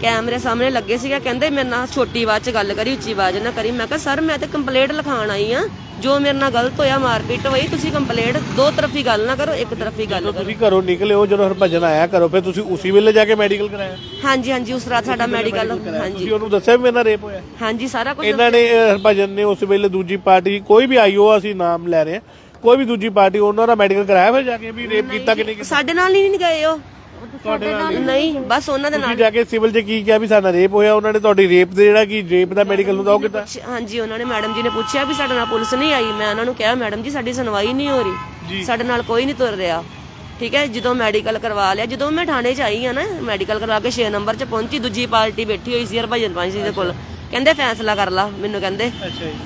[SPEAKER 1] ਕੈਮਰੇ ਸਾਹਮਣੇ ਲੱਗੇ ਸੀਗਾ ਕਹਿੰਦੇ ਮੇਰੇ ਨਾਲ ਛੋਟੀ ਆਵਾਜ਼ 'ਚ ਗੱਲ ਕਰੀ ਉੱਚੀ ਆਵਾਜ਼ ਨਾ ਕਰੀ। ਮੈਂ ਕਿਹਾ ਸਰ ਮੈਂ ਤੇ ਕੰਪਲੇਂਟ ਲਿਖਾਣ ਆਈ ਆ ਜੋ ਮੇਰੇ ਨਾਲ ਗਲਤ ਹੋਇਆ ਮਾਰਪੀਟ ਹੋਈ ਤੁਸੀਂ ਕੰਪਲੇਂਟ ਦੋ ਤਰਫੀ ਗੱਲ ਨਾ ਕਰੋ ਇੱਕ ਤਰਫੀ ਗੱਲ ਕਰੋ।
[SPEAKER 2] ਤੁਸੀਂ ਘਰੋਂ ਨਿਕਲੇ ਹੋ ਜਦੋਂ ਹਰਭਜਨ ਆਇਆ ਘਰੋਂ ਫਿਰ ਤੁਸੀਂ ਉਸੇ ਵੇਲੇ ਜਾ ਕੇ ਮੈਡੀਕਲ ਕਰਾਇਆ?
[SPEAKER 1] ਹਾਂਜੀ ਹਾਂਜੀ ਉਸ ਰਾਤ ਸਾਡਾ ਮੈਡੀਕਲ ਹਾਂਜੀ।
[SPEAKER 2] ਤੁਸੀਂ ਉਹਨੂੰ ਦੱਸਿਆ ਵੀ ਮੇਰੇ ਨਾਲ ਰੇਪ ਹੋਇਆ?
[SPEAKER 1] ਹਾਂਜੀ ਸਾਰਾ ਕੁਝ
[SPEAKER 2] ਇਹਨਾਂ ਨੇ ਅਹ, ਹਰਭਜਨ ਨੇ ਉਸ ਵੇਲੇ ਦੂਜੀ ਪਾਰਟੀ ਕੋਈ ਵੀ ਆਈਓ ਅਸੀਂ ਨਾਮ ਲੈ ਰਹੇ ਹਾਂ। ਕੋਈ ਵੀ ਦੂਜੀ ਪਾਰਟੀ ਉਹਨਾਂ ਦਾ ਮੈਡੀਕਲ ਕਰਾਇਆ ਫਿਰ ਜਾ ਕੇ ਵੀ ਰੇਪ ਕੀਤਾ ਕਿ ਨਹੀਂ ਕੀਤਾ?
[SPEAKER 1] ਸਾਡੇ ਨਾਲ ਹੀ ਨਹੀਂ ਗਏ ਉਹ।
[SPEAKER 2] ਤੁਹਾਡੇ ਨਾਲ
[SPEAKER 1] ਨਹੀਂ ਬਸ ਉਹਨਾਂ ਦੇ ਨਾਲ।
[SPEAKER 2] ਤੁਸੀਂ ਜਾ ਕੇ ਸਿਵਲ 'ਚ ਕੀ ਕਿਹਾ ਵੀ ਸਾਡਾ ਰੇਪ ਹੋਇਆ? ਉਹਨਾਂ ਨੇ ਤੁਹਾਡੀ ਰੇਪ ਦੇ ਜਿਹੜਾ ਕੀ ਰੇਪ ਦਾ ਮੈਡੀਕਲ ਹੁੰਦਾ ਉਹ ਕਿਤਾ?
[SPEAKER 1] ਪੁੱਛ- ਹਾਂਜੀ ਉਹਨਾਂ ਨੇ ਮੈਡਮ ਜੀ ਨੇ ਪੁੱਛਿਆ ਵੀ ਸਾਡੇ ਨਾਲ ਪੁਲਿਸ ਨਹੀਂ ਆਈ। ਮੈਂ ਉਹਨਾਂ ਨੂੰ ਕਿਹਾ ਮੈਡਮ ਜੀ ਸਾਡੀ ਸੁਣਵਾਈ ਨਹੀਂ ਹੋ ਰਹੀ। ਸਾਡੇ ਨਾਲ ਕੋਈ ਨਹੀਂ ਤੁਰ ਰਿਹਾ। ਠੀਕ ਹੈ ਜਦੋਂ ਮੈਡੀਕਲ ਕਰਵਾ ਲਿਆ ਜਦੋਂ ਮੈਂ ਥਾਣੇ 'ਚ ਆਈ ਆ ਨਾ ਮੈਡੀਕਲ ਕਰਵਾ ਕੇ 6 ਨੰਬਰ 'ਚ ਪਹੁੰਚੀ ਦੂਜੀ ਪਾਰਟੀ ਬੈਠੀ ਹੋਈ ਸੀ ਹਰਭਜਨ ਪੰਜ ਜੀ ਦੇ ਕੋਲ। ਕਹਿੰਦੇ ਫੈਸਲਾ ਕਰ ਲਾ ਮੈਨੂੰ ਕਹਿੰਦੇ।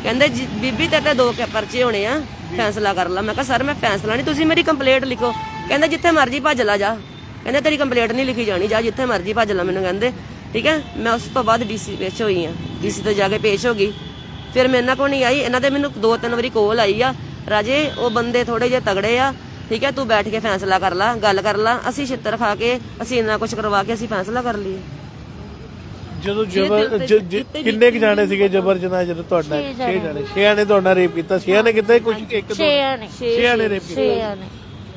[SPEAKER 1] ਕਹਿੰਦੇ ਜੀ, ਬੀਬੀ ਤੇ ਤੇ ਦੋ ਕੇ ਪਰਚੇ ਹੋਣੇ ਆ। ਫੈਸਲਾ ਕਰ ਲਾ। ਮੈਂ ਕਿਹਾ, ਸਰ, ਮੈਂ ਫੈਸਲਾ ਨਹੀਂ। ਤੁਸੀਂ ਮੇਰੀ ਕੰਪਲੇਂਟ ਲਿਖੋ। ਕਹਿੰਦਾ, ਜਿੱਥੇ ਮਰਜ਼ੀ ਭੱਜ ਲਾ ਜਾ। ਕਹਿੰਦੇ, ਤੇਰੀ ਕੰਪਲੇਂਟ ਨਹੀਂ ਲਿਖੀ ਜਾਣੀ। ਜਾ ਜਿੱਥੇ ਮਰਜ਼ੀ ਭੱਜ ਲਾ, ਮੈਨੂੰ ਕਹਿੰਦੇ। ਠੀਕ ਹੈ? ਮੈਂ ਉਸ ਤੋਂ ਬਾਅਦ ਡੀਸੀ ਪੇਸ਼ ਹੋਈ ਆ ਡੀਸੀ ਤੋਂ ਜਾ ਕੇ ਪੇਸ਼ ਹੋ ਗਈ। ਫਿਰ ਮੈਂ ਇਹਨਾਂ ਕੋਲ ਨਹੀਂ ਆਈ। ਇਹਨਾਂ ਦੇ ਮੈਨੂੰ ਦੋ ਤਿੰਨ ਵਾਰੀ ਕੋਲ ਆਈ ਆ। ਰਾਜੇ, ਉਹ ਬੰਦੇ ਥੋੜੇ ਜਿਹੇ ਤਗੜੇ ਆ। ਠੀਕ ਹੈ? ਤੂੰ ਬੈਠ ਕੇ ਫੈਸਲਾ ਕਰ ਲਾ, ਗੱਲ ਕਰ ਲਾ। ਅਸੀਂ ਛਿੱਤਰ ਖਾ ਕੇ, ਅਸੀਂ ਇੰਨਾ ਕੁਝ ਕਰਵਾ ਕੇ ਅਸੀਂ ਫੈਸਲਾ ਕਰ ਲਈਏ।
[SPEAKER 2] ਜਦੋਂ ਜਬਰ ਜ- ਜ- ਕਿੰਨੇ ਕੁ ਜਾਣੇ ਸੀਗੇ ਜਬਰ ਜਨਾਹ ਜਦੋਂ ਤੁਹਾਡਾ
[SPEAKER 3] ਛੇ
[SPEAKER 2] 6 ਜਾਣੇ 6 ਨੇ ਤੁਹਾਡਾ ਰੇਪ ਕੀਤਾ। 6 ਨੇ ਕੀਤਾ ਕੁਝ ਇੱਕ ਦੋ?
[SPEAKER 3] ਛੇ ਨੇ।
[SPEAKER 2] 6 ਨੇ ਰੇਪ ਕੀਤਾ।
[SPEAKER 3] ਛੇ ਨੇ।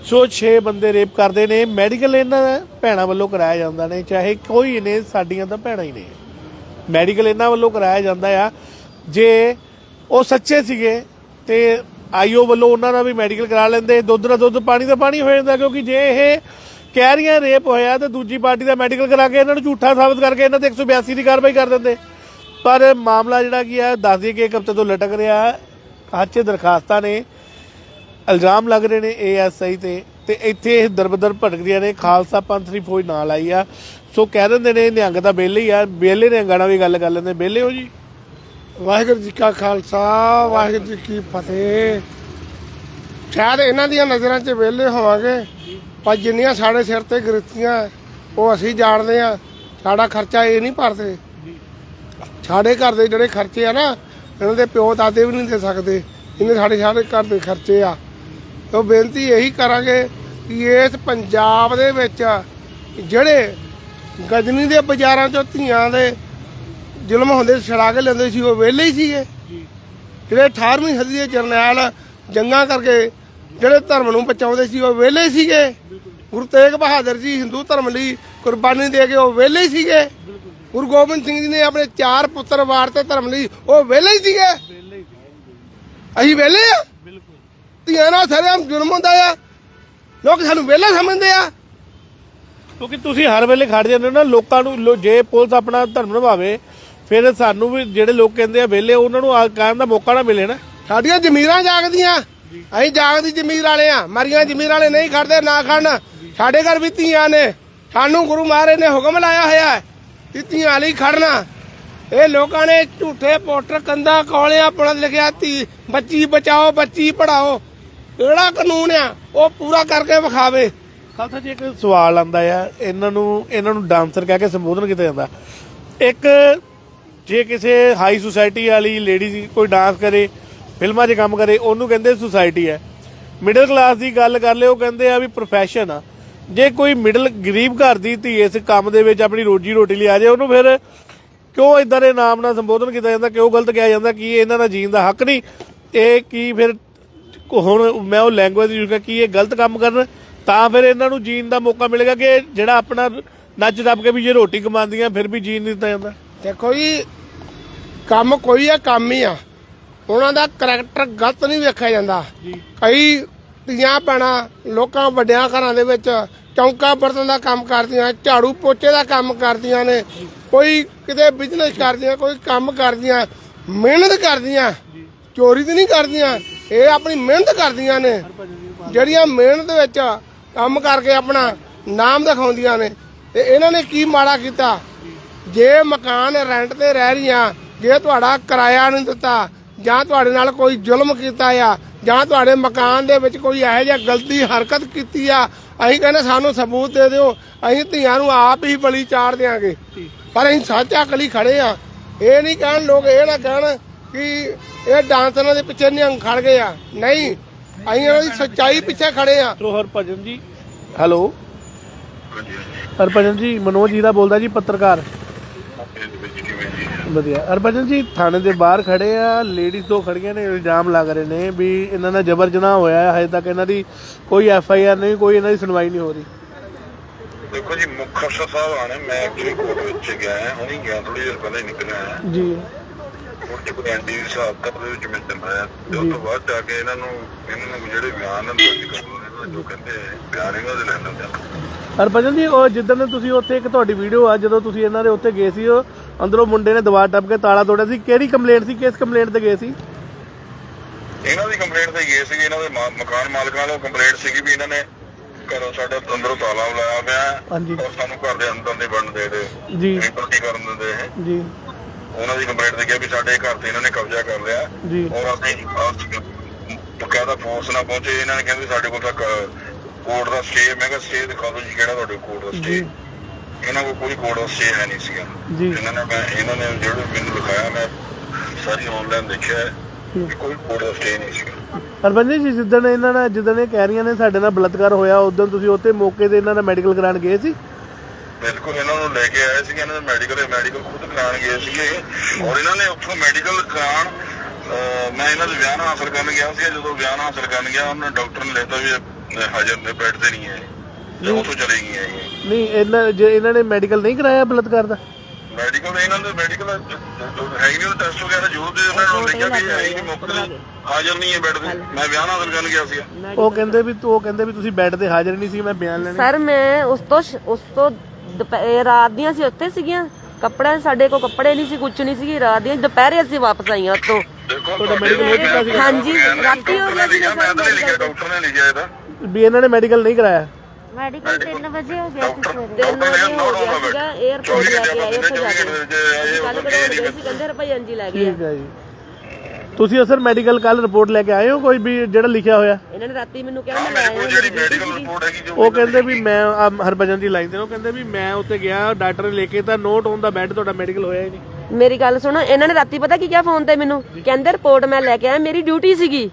[SPEAKER 2] ਸੋ 6 ਬੰਦੇ ਰੇਪ ਕਰਦੇ ਨੇ। ਮੈਡੀਕਲ ਇਹਨਾਂ ਦਾ ਭੈਣਾਂ ਵੱਲੋਂ ਕਰਾਇਆ ਜਾਂਦਾ ਨੇ। ਚਾਹੇ ਕੋਈ ਨੇ ਸਾਡੀਆਂ ਤਾਂ ਭੈਣਾਂ ਹੀ ਨੇ। ਮੈਡੀਕਲ ਇਹਨਾਂ ਵੱਲੋਂ ਕਰਾਇਆ ਜਾਂਦਾ ਆ। ਜੇ ਉਹ ਸੱਚੇ ਸੀਗੇ ਤੇ ਆਈਓ ਵੱਲੋਂ ਉਹਨਾਂ ਦਾ ਵੀ ਮੈਡੀਕਲ ਕਰਾ ਲੈਂਦੇ। ਦੁੱਧ ਦਾ ਦੁੱਧ ਪਾਣੀ ਦਾ ਪਾਣੀ ਹੋ ਜਾਂਦਾ। ਕਿਉਂਕਿ ਜੇ ਇਹ ਕਹਿ ਰਹੀਆਂ ਰੇਪ ਹੋਇਆ ਤੇ ਦੂਜੀ ਪਾਰਟੀ ਦਾ ਮੈਡੀਕਲ ਕਰਾ ਕੇ ਇਹਨਾਂ ਨੂੰ ਝੂਠਾ ਸਾਬਤ ਕਰਕੇ ਇਹਨਾਂ ਤੇ 182 ਦੀ ਕਾਰਵਾਈ ਕਰ ਦਿੰਦੇ। ਪਰ ਮਾਮਲਾ ਜਿਹੜਾ ਕੀ ਹੈ, ਦੱਸ ਦਈਏ ਕਿ ਇੱਕ ਹਫ਼ਤੇ ਤੋਂ ਲਟਕ ਰਿਹਾ ਅੱਜ ਦਰਖਾਸਤਾਂ ਨੇ, ਇਲਜ਼ਾਮ ਲੱਗ ਰਹੇ ਨੇ ਏਐਸਆਈ ਤੇ ਤੇ ਇੱਥੇ ਇਹ ਦਰਬਦਰ ਭਟਕਦੀਆਂ ਨੇ। ਖਾਲਸਾ ਪੰਥ ਦੀ ਫੌਜ ਨਾਲ ਆਈ ਆ। ਸੋ ਕਹਿ ਦਿੰਦੇ ਨੇ, ਨਿਹੰਗ ਤਾਂ ਬੇਲੇ ਹੀ ਆ। ਬੇਲੇ ਨੇ ਗਾਣਾ ਵੀ ਗੱਲ ਕਰ ਲੈਂਦੇ। ਬੇਲੇ ਹੋ ਜੀ?
[SPEAKER 4] ਵਾਹਿਗੁਰੂ ਜੀ ਕਾ ਖਾਲਸਾ, ਵਾਹਿਗੁਰੂ ਜੀ ਕੀ ਫਤਿਹ। ਸ਼ਾਇਦ ਇਹਨਾਂ ਦੀਆਂ ਨਜ਼ਰਾਂ 'ਚ ਵਿਹਲੇ ਹੋਵਾਂਗੇ। ਪਰ ਜਿੰਨੀਆਂ ਸਾਡੇ ਸਿਰ ਤੇ ਗ੍ਰਿਤੀਆਂ ਉਹ ਅਸੀਂ ਜਾਣਦੇ ਆ ਸਾਡਾ ਖਰਚਾ ਇਹ ਨਹੀਂ ਭਰਦੇ। ਸਾਡੇ ਘਰ ਦੇ ਜਿਹੜੇ ਖਰਚੇ ਆ ਨਾ ਇਹਨਾਂ ਦੇ ਪਿਓ ਦਾਦੇ ਵੀ ਨਹੀਂ ਦੇ ਸਕਦੇ। ਇਹਨੇ ਸਾਡੇ ਸਾਰੇ ਘਰ ਦੇ ਖਰਚੇ ਆ। ਤਾਂ ਬੇਨਤੀ ਇਹੀ ਕਰਾਂਗੇ ਕਿ ਇਸ ਪੰਜਾਬ ਦੇ ਵਿੱਚ ਜਿਹੜੇ ਗਜਨੀ ਦੇ ਬਾਜ਼ਾਰਾਂ 'ਚੋਂ ਧੀਆਂ ਦੇ ਜ਼ੁਲਮ ਹੁੰਦੇ ਸੀ, ਛੜਾ ਕੇ ਲੈਂਦੇ ਸੀ ਉਹ ਵਿਹਲੇ ਹੀ ਸੀਗੇ। ਜਿਹੜੇ 18ਵੀਂ ਸਦੀ ਦੇ ਜਰਨੈਲ ਜੰਗਾਂ ਕਰਕੇ ਜਿਹੜੇ ਧਰਮ ਨੂੰ ਬਚਾਉਂਦੇ ਸੀ ਉਹ ਵਿਹਲੇ ਸੀਗੇ। ਗੁਰੂ ਤੇਗ ਬਹਾਦਰ ਜੀ ਹਿੰਦੂ ਧਰਮ ਲਈ ਕੁਰਬਾਨੀ ਦੇ ਕੇ ਉਹ ਵਿਹਲੇ ਸੀਗੇ। ਗੁਰੂ ਗੋਬਿੰਦ ਸਿੰਘ ਜੀ ਨੇ ਆਪਣੇ ਚਾਰ ਪੁੱਤਰ ਵਾਰਤੇ ਧਰਮ ਲਈ ਉਹ ਵਿਹਲੇ ਸੀਗੇ। ਅਸੀਂ ਵਿਹਲੇ ਆ। ਧੀਆਂ ਨਾਲ ਸਰੇਆਮ ਜ਼ੁਲਮ ਹੁੰਦਾ ਆ। ਲੋਕ ਸਾਨੂੰ ਵਿਹਲੇ ਸਮਝਦੇ ਆ।
[SPEAKER 2] ਕਿਉਂਕਿ ਤੁਸੀਂ ਹਰ ਵੇਲੇ ਖੜ ਜਾਂਦੇ ਹੋ ਨਾ ਲੋਕਾਂ ਨੂੰ ਜੇ ਪੁਲਿਸ ਆਪਣਾ ਧਰਮ ਨਿਭਾਵੇ ਫਿਰ ਸਾਨੂੰ ਵੀ ਜਿਹੜੇ ਲੋਕ ਕਹਿੰਦੇ ਆ ਵਿਹਲੇ ਉਹਨਾਂ ਨੂੰ ਕਹਿਣ ਦਾ ਮੌਕਾ ਨਾ ਮਿਲੇ ਨਾ।
[SPEAKER 4] ਸਾਡੀਆਂ ਜ਼ਮੀਰਾਂ ਜਾਗਦੀਆਂ। ਅਸੀਂ ਜਾਗਦੀ ਜ਼ਮੀਰ ਵਾਲੇ ਆ। ਮਰੀਆਂ ਜ਼ਮੀਰ ਵਾਲੇ ਨਹੀਂ ਖੜਦੇ ਨਾ ਖੜਨ। ਸਾਡੇ ਘਰ ਵੀ ਧੀਆਂ ਨੇ। ਸਾਨੂੰ ਗੁਰੂ ਮਹਾਰਾਜ ਨੇ ਹੁਕਮ ਲਾਇਆ ਹੋਇਆ ਹੈ ਕਿ ਧੀਆਂ ਲਈ ਖੜਨਾ। ਇਹ ਲੋਕਾਂ ਨੇ ਝੂਠੇ ਪੋਸਟਰ ਕੰਦਾ ਕੋਲਿਆਂ ਆਪਣਾ ਲਿਖਿਆ ਧੀ, ਬੱਚੀ ਬਚਾਓ, ਬੱਚੀ ਪੜਾਓ ਕਿਹੜਾ ਕਾਨੂੰਨ ਆ? ਉਹ ਪੂਰਾ ਕਰਕੇ ਵਿਖਾਵੇ।
[SPEAKER 2] ਖਾਲਸਾ ਜੀ, ਇੱਕ ਸਵਾਲ ਆਂਦਾ ਆ। ਇਹਨਾਂ ਨੂੰ ਇਹਨਾਂ ਨੂੰ ਡਾਂਸਰ ਕਹਿ ਕੇ ਸੰਬੋਧਨ ਕੀਤਾ ਜਾਂਦਾ। ਇੱਕ ਜੇ ਕਿਸੇ ਹਾਈ ਸੁਸਾਇਟੀ ਵਾਲੀ ਲੇਡੀ ਕੋਈ ਡਾਂਸ ਕਰੇ, ਫਿਲਮਾਂ 'ਚ ਕੰਮ ਕਰੇ, ਉਹਨੂੰ ਕਹਿੰਦੇ ਸੁਸਾਇਟੀ ਹੈ। ਮਿਡਲ ਕਲਾਸ ਦੀ ਗੱਲ ਕਰ ਲਿਓ ਕਹਿੰਦੇ ਆ ਵੀ ਪ੍ਰੋਫੈਸ਼ਨ ਆ। ਜੇ ਕੋਈ ਮਿਡਲ ਗਰੀਬ ਘਰ ਦੀ ਧੀ ਇਸ ਕੰਮ ਦੇ ਵਿੱਚ ਆਪਣੀ ਰੋਜੀ ਰੋਟੀ ਲਈ ਆ ਜਾਏ ਉਹਨੂੰ ਫਿਰ ਕਿਉਂ ਇਦਾਂ ਦੇ ਨਾਮ ਨਾਲ ਸੰਬੋਧਨ ਕੀਤਾ ਜਾਂਦਾ ਕਿਉਂ ਗਲਤ ਕਿਹਾ ਜਾਂਦਾ ਕੀ ਇਹਨਾਂ ਦਾ ਜੀਣ ਦਾ ਹੱਕ ਨਹੀਂ? ਇਹ ਕੀ ਫਿਰ ਹੁਣ ਮੈਂ ਉਹ ਲੈਂਗੁਏਜ ਯੂਜ਼ ਕਰ ਕੀ ਇਹ ਗਲਤ ਕੰਮ ਕਰਨ? ਤਾਂ ਫਿਰ ਇਹਨਾਂ ਨੂੰ ਜੀਣ ਦਾ ਮੌਕਾ ਮਿਲੇਗਾ ਕਿ ਜਿਹੜਾ ਆਪਣਾ ਨੱਚ ਦੱਬ ਕੇ ਵੀ ਜੇ ਰੋਟੀ ਕਮਾਉਂਦੀਆਂ ਫਿਰ ਵੀ ਜੀਣ ਨਹੀਂ ਦਿੱਤਾ ਜਾਂਦਾ।
[SPEAKER 4] ਦੇਖੋ ਜੀ ਕੰਮ ਕੋਈ ਆ ਕੰਮ ਹੀ ਆ। ਉਹਨਾਂ ਦਾ ਕਰੈਕਟਰ ਗਲਤ ਨਹੀਂ ਵੇਖਿਆ ਜਾਂਦਾ। ਕਈ ਧੀਆਂ ਭੈਣਾਂ, ਲੋਕਾਂ ਵੱਡਿਆਂ ਘਰਾਂ ਦੇ ਵਿੱਚ ਚੌਂਕਾ ਬਰਤਨ ਦਾ ਕੰਮ ਕਰਦੀਆਂ, ਝਾੜੂ ਪੋਚੇ ਦਾ ਕੰਮ ਕਰਦੀਆਂ ਨੇ, ਕੋਈ ਕਿਤੇ ਬਿਜ਼ਨਸ ਕਰਦੀਆਂ, ਕੋਈ ਕੰਮ ਕਰਦੀਆਂ, ਮਿਹਨਤ ਕਰਦੀਆਂ, ਚੋਰੀ ਤੇ ਨਹੀਂ ਕਰਦੀਆਂ, ਇਹ ਆਪਣੀ ਮਿਹਨਤ ਕਰਦੀਆਂ ਨੇ। ਜਿਹੜੀਆਂ ਮਿਹਨਤ ਵਿੱਚ ਕੰਮ ਕਰਕੇ ਆਪਣਾ ਨਾਮ ਦਿਖਾਉਂਦੀਆਂ ਨੇ, ਤੇ ਇਹਨਾਂ ਨੇ ਕੀ ਮਾੜਾ ਕੀਤਾ? ਜੇ ਮਕਾਨ ਰੈਂਟ ਤੇ ਰਹਿ ਰਹੀਆਂ, ਜੇ ਤੁਹਾਡਾ ਕਿਰਾਇਆ ਨਹੀਂ ਦਿੱਤਾ ਜਾਂ ਤੁਹਾਡੇ ਨਾਲ ਕੋਈ ਜ਼ੁਲਮ ਕੀਤਾ ਆ ਜਾਂ ਤੁਹਾਡੇ ਮਕਾਨ ਦੇ ਵਿੱਚ ਕੋਈ ਇਹੋ ਜਿਹਾ ਗਲਤੀ ਹਰਕਤ ਕੀਤੀ ਆ ਅਸੀਂ ਕਹਿੰਦੇ ਸਾਨੂੰ ਸਬੂਤ ਦੇ ਦਿਓ ਅਸੀਂ ਧੀਆਂ ਨੂੰ ਆਪ ਹੀ ਬਲੀ ਚਾੜ ਦਿਆਂਗੇ। ਪਰ ਅਸੀਂ ਸੱਚ ਅਕਲੀ ਖੜੇ ਆ। ਇਹ ਨਹੀਂ ਕਹਿਣ ਲੋਕ ਇਹ ਨਾ ਕਹਿਣ ਕਿ ਇਹ ਡਾਂਸਰਾਂ ਦੇ ਪਿੱਛੇ ਨਿਹੰਗ ਖੜ ਗਏ ਆ। ਨਹੀਂ ਅਸੀਂ ਇਹਨਾਂ ਦੀ ਸੱਚਾਈ ਪਿੱਛੇ ਖੜੇ ਆ।
[SPEAKER 2] ਹਰਭਜਨ ਜੀ। ਹੈਲੋ। ਹਰਭਜਨ ਜੀ ਮਨੋਜ ਜੀ ਦਾ ਬੋਲਦਾ ਜੀ ਪੱਤਰਕਾਰ। ਵਧੀਆ। ਹਰਭਜਨ ਜੀ ਥਾਣੇ ਦੇ ਬਾਹਰ ਖੜੇ ਆ ਲੇਡੀਜ਼ ਦੋ ਖੜੀਆਂ ਨੇ ਇਲਜ਼ਾਮ ਲੱਗ ਰਹੇ ਨੇ ਵੀ ਇਹਨਾਂ ਨਾਲ ਜਬਰ ਜਨਾਹ ਹੋਇਆ ਹੈ ਹਜੇ ਤੱਕ ਇਹਨਾਂ ਦੀ ਕੋਈ ਐਫ ਆਈ ਆਰ ਨਹੀਂ ਕੋਈ ਇਹਨਾਂ ਦੀ ਸੁਣਵਾਈ ਨਹੀਂ ਹੋ ਰਹੀ।
[SPEAKER 5] ਦੇਖੋ ਜੀ ਮੁੱਖ ਅਫਸਰ ਸਾਹਿਬ ਆਣੇ ਮੈਂ ਐਕਚੁਅਲੀ ਕੋਰਟ ਵਿੱਚ ਗਿਆ ਹਾਂ ਹੁਣੀ ਗਿਆ ਥੋੜੀ ਦੇਰ ਪਹਿਲਾਂ ਹੀ ਨਿਕਲਿਆ ਹਾਂ।
[SPEAKER 2] ਜੀ।
[SPEAKER 5] ਕੋਰਟ ਚ ਕੋਈ ਐਨਡੀ ਹਿਸਾਬ ਤੱਕ ਦੇ ਵਿੱਚ ਮੈਂ ਚੱਲ ਰਿਹਾ ਤੇ ਉਸ ਤੋਂ ਬਾਅਦ ਜਾ ਕੇ ਇਹਨਾਂ ਨੂੰ ਇਹਨਾਂ ਨੂੰ ਜਿਹੜੇ ਬਿਆਨ ਹਨ ਦਰਜ ਕਰਵਾਉਣੇ ਦਾ ਜੋ ਕਹਿੰਦੇ ਬਿਆਨ ਇਹਨਾਂ ਦੇ ਲੈਣ ਦਿੰਦੇ
[SPEAKER 2] ਹਰਭਜਨ ਜੀ ਉਹ ਜਿੱਦਣ ਤੁਸੀਂ ਉੱਥੇ ਇੱਕ ਤੁਹਾਡੀ ਵੀਡੀਓ ਆ ਜਦੋਂ ਤੁਸੀਂ ਇਹਨਾਂ ਦੇ ਉੱਤੇ ਗਏ ਸੀ ਉਹ ਅੰਦਰੋਂ ਮੁੰਡੇ ਨੇ ਦਵਾਰ ਟੱਪ ਕੇ ਤਾਲਾ ਤੋੜਿਆ ਸੀ। ਕਿਹੜੀ ਕੰਪਲੇਂਟ ਸੀ? ਕਿਸ ਕੰਪਲੇਂਟ ਤੇ ਗਏ ਸੀ?
[SPEAKER 5] ਇਹਨਾਂ ਦੀ ਕੰਪਲੇਂਟ ਤੇ ਗਏ ਸੀਗੇ ਇਹਨਾਂ ਦੇ ਮਕਾਨ ਮਾਲਕਾਂ ਵੱਲੋਂ ਕੰਪਲੇਂਟ ਸੀਗੀ ਵੀ ਇਹਨਾਂ ਨੇ ਘਰੋਂ ਸਾਡੇ ਅੰਦਰੋਂ ਤਾਲਾ ਲਾਇਆ ਪਿਆ। ਹੈ
[SPEAKER 2] ਹਾਂਜੀ।
[SPEAKER 5] ਔਰ ਸਾਨੂੰ ਘਰ ਦੇ ਅੰਦਰ ਦੇ ਵੰਡ ਦੇ ਦੇ
[SPEAKER 2] ਜੀ।
[SPEAKER 5] ਰਿਪੋਰਟ ਕਰਨ ਦਿੰਦੇ ਇਹ।
[SPEAKER 2] ਜੀ।
[SPEAKER 5] ਉਹਨਾਂ ਦੀ ਕੰਪਲੇਂਟ ਤੇ ਗਿਆ ਵੀ ਸਾਡੇ ਘਰ ਤੇ ਇਹਨਾਂ ਨੇ ਕਬਜ਼ਾ ਕਰ ਲਿਆ। ਔਰ ਅਸੀਂ ਬਕਾਇਦਾ ਫੋਰਸ ਨਾਲ ਪਹੁੰਚੇ। ਇਹਨਾਂ ਨੇ ਕਹਿੰਦੇ ਸਾਡੇ ਕੋਲ ਤਾਂ ਕੋਰਟ ਦਾ ਸਟੇ ਮੈਂ ਕਿਹਾ ਸਟੇ ਦਿਖਾ ਦਿਓ ਜੀ ਕਿਹੜਾ ਤੁਹਾਡੇ ਕੋਰਟ ਦਾ ਸਟੇ?
[SPEAKER 2] ਜੀ।
[SPEAKER 5] ਇਹਨਾਂ ਕੋਲ ਕੋਈ ਕੋਰਟ ਦਾ ਸਟੇ ਹੈ ਨਹੀਂ ਸੀਗਾ।
[SPEAKER 2] ਜੀ।
[SPEAKER 5] ਇਹਨਾਂ ਨੇ ਮੈਂ ਇਹਨਾਂ ਨੇ ਜਿਹੜੇ ਮੈਨੂੰ ਲਿਖਾਇਆ ਮੈਂ ਸਾਰੀ ਆਨਲਾਈਨ ਦੇਖਿਆ ਹੈ ਕਿ ਕੋਈ ਕੋਰਟ ਦਾ ਸਟੇ ਨਹੀਂ ਸੀਗਾ।
[SPEAKER 2] ਹਰਭਜਨ ਜੀ ਜਿੱਦਣ ਇਹਨਾਂ ਨਾਲ ਜਿੱਦਣ ਇਹ ਕਹਿ ਰਹੀਆਂ ਨੇ ਸਾਡੇ ਨਾਲ ਬਲਤਕਾਰ ਹੋਇਆ ਉਦੋਂ ਤੁਸੀਂ ਉੱਥੇ ਮੌਕੇ ਤੇ ਇਹਨਾਂ ਦਾ ਮੈਡੀਕਲ ਕਰਾਉਣ ਗਏ ਸੀ?
[SPEAKER 5] ਬਿਲਕੁਲ ਇਹਨਾਂ ਨੂੰ ਲੈ ਕੇ ਆਏ ਸੀਗੇ ਇਹਨਾਂ ਦੇ ਮੈਡੀਕਲ ਮੈਡੀਕਲ ਖੁਦ ਕਰਾਉਣ ਗਏ ਸੀਗੇ। ਔਰ ਇਹਨਾਂ ਨੇ ਉੱਥੋਂ ਮੈਡੀਕਲ ਕਰਾਉਣ ਅਹ, ਮੈਂ ਇਹਨਾਂ ਦੇ ਬਿਆਨ ਹਾਸਲ ਕਰਨ ਗਿਆ ਸੀ ਜਦੋਂ ਬਿਆਨ ਹਾਸਲ ਕਰਨ ਗਿਆ ਉਹਨਾਂ ਡਾਕਟਰ ਨੇ ਲੈਤਾ ਵੀ ਇਹ ਹਾਜ਼ਰ ਨੇ ਬੈੱਡ ਤੇ ਨਹੀਂ ਹੈ। ਤੇ ਉੱਥੋਂ ਚਲੇ ਗਈਆਂ ਇਹ।
[SPEAKER 2] ਨਹੀਂ ਇਹਨਾਂ ਜੇ ਇਹਨਾਂ ਨੇ ਮੈਡੀਕਲ ਨਹੀਂ ਕਰਾਇਆ ਬਲਤਕਾਰ ਦਾ?
[SPEAKER 5] ਮੈਡੀਕਲ ਇਹਨਾਂ ਦੇ ਮੈਡੀਕਲ ਹੈ ਹੀ ਨਹੀਂ ਟੈਸਟ ਵਗੈਰਾ ਜੋ ਤੇ ਉਹਨਾਂ ਨੂੰ ਲਿਖਿਆ ਵੀ ਹੈ ਹੀ ਨਹੀਂ ਮੌਕੇ ਤੇ ਹਾਜ਼ਰ ਨਹੀਂ ਹੈ ਬੈੱਡ ਤੇ। ਮੈਂ ਬਿਆਨ ਹਾਸਲ ਕਰਨ ਗਿਆ ਸੀਗਾ।
[SPEAKER 2] ਉਹ ਕਹਿੰਦੇ ਵੀ ਤੂੰ ਉਹ ਕਹਿੰਦੇ ਵੀ ਤੁਸੀਂ ਬੈੱਡ ਤੇ ਹਾਜ਼ਰ ਨਹੀਂ ਸੀ ਮੈਂ ਬਿਆਨ ਲੈਣੇ।
[SPEAKER 1] ਸਰ ਮੈਂ ਉਸ ਤੋਂ ਸ਼- ਉਸ ਤੋਂ ਦੁਪਹਿ- ਰਾਤ ਦੀਆਂ ਸੀ ਉੱਥੇ ਸੀਗੀਆਂ। ਕੱਪੜੇ ਸਾਡੇ ਕੋਲ ਕੱਪੜੇ ਨਹੀਂ ਸੀ ਕੁਝ ਨਹੀਂ ਸੀ ਰਾਤ ਦੀਆਂ ਦੁਪਹਿਰੇ ਅਸੀਂ ਵਾਪਸ ਆਈਆਂ ਉੱਥੋਂ? ਹਾਂਜੀ, ਰਾਤੀ ਹੋ ਗਿਆ ਸੀਗਾ
[SPEAKER 5] ਮੈਂ ਤਾਂ ਨਹੀਂ ਲਿਖਿਆ ਡਾਕਟਰ ਨੇ ਲਿਖਿਆ ਇਹਦਾ।
[SPEAKER 2] ਵੀ ਇਹਨਾਂ ਨੇ ਮੈਡੀਕਲ ਨਹੀਂ ਕਰਾਇਆ।
[SPEAKER 3] ਮੈਡੀਕਲ 3 ਵਜੇ ਹੋ ਗਿਆ ਸੀ
[SPEAKER 5] ਡਾਕਟਰ
[SPEAKER 3] ਸਵੇਰੇ।
[SPEAKER 1] ਤਿੰਨ ਵਜੇ ਹੋ ਗਿਆ
[SPEAKER 5] ਆਉਣਾ
[SPEAKER 1] ਸੀਗਾ
[SPEAKER 5] ਬੈਠ
[SPEAKER 1] 에어ਪੋਰਟ ਲੈ ਕੇ ਆਏ ਉੱਥੇ ਜਾ ਕੇ।
[SPEAKER 5] ਇਹ
[SPEAKER 1] ਕੱਲ ਕਢਾਉਣ ਗਏ ਸੀ ਕਹਿੰਦੇ ਰੁਪਏ ਅੰਜੀ ਲੈ ਗਏ ਆ।
[SPEAKER 2] ਠੀਕ ਹੈ ਜੀ। ਤੁਸੀਂ ਅਸਰ ਮੈਡੀਕਲ ਕੱਲ ਰਿਪੋਰਟ ਲੈ ਕੇ ਆਏ ਹੋ ਕੋਈ ਵੀ ਜਿਹੜਾ ਲਿਖਿਆ ਹੋਇਆ?
[SPEAKER 1] ਇਹਨਾਂ ਨੇ ਰਾਤੀ ਮੈਨੂੰ ਕਿਹਾ ਮੈਂ
[SPEAKER 5] ਮੇਰੇ
[SPEAKER 1] ਲੈ
[SPEAKER 5] ਕੋਲ
[SPEAKER 1] ਆਇਆ
[SPEAKER 5] ਜਿਹੜੀ ਮੈਡੀਕਲ ਰਿਪੋਰਟ ਹੈਗੀ ਜੋ
[SPEAKER 2] ਉਹ ਕਹਿੰਦੇ ਵੀ ਮੈਂ ਹਰਭਜਨ ਦੀ ਲਾਈਨ ਤੇ ਉਹ ਕਹਿੰਦੇ ਵੀ ਮੈਂ ਉੱਤੇ ਗਿਆ ਡਾਕਟਰ ਨੇ ਲੈ ਕੇ ਤਾਂ ਨੋਟ ਔਨ ਦਾ ਬੈੱਡ ਤੁਹਾਡਾ ਮੈਡੀਕਲ ਹੋਇਆ ਹੀ ਨਹੀਂ।
[SPEAKER 1] ਮੇਰੀ ਗੱਲ ਸੁਣੋ ਇਹਨਾਂ ਨੇ ਰਾਤੀ ਪਤਾ ਕੀ ਕਿਹਾ ਫੋਨ ਤੇ ਮੈਨੂੰ? ਕਹਿੰਦੇ ਰਿਪੋਰਟ ਮੈਂ ਲੈ ਕੇ ਆਇਆ ਮੇਰੀ ਡਿਊਟੀ ਸੀਗੀ।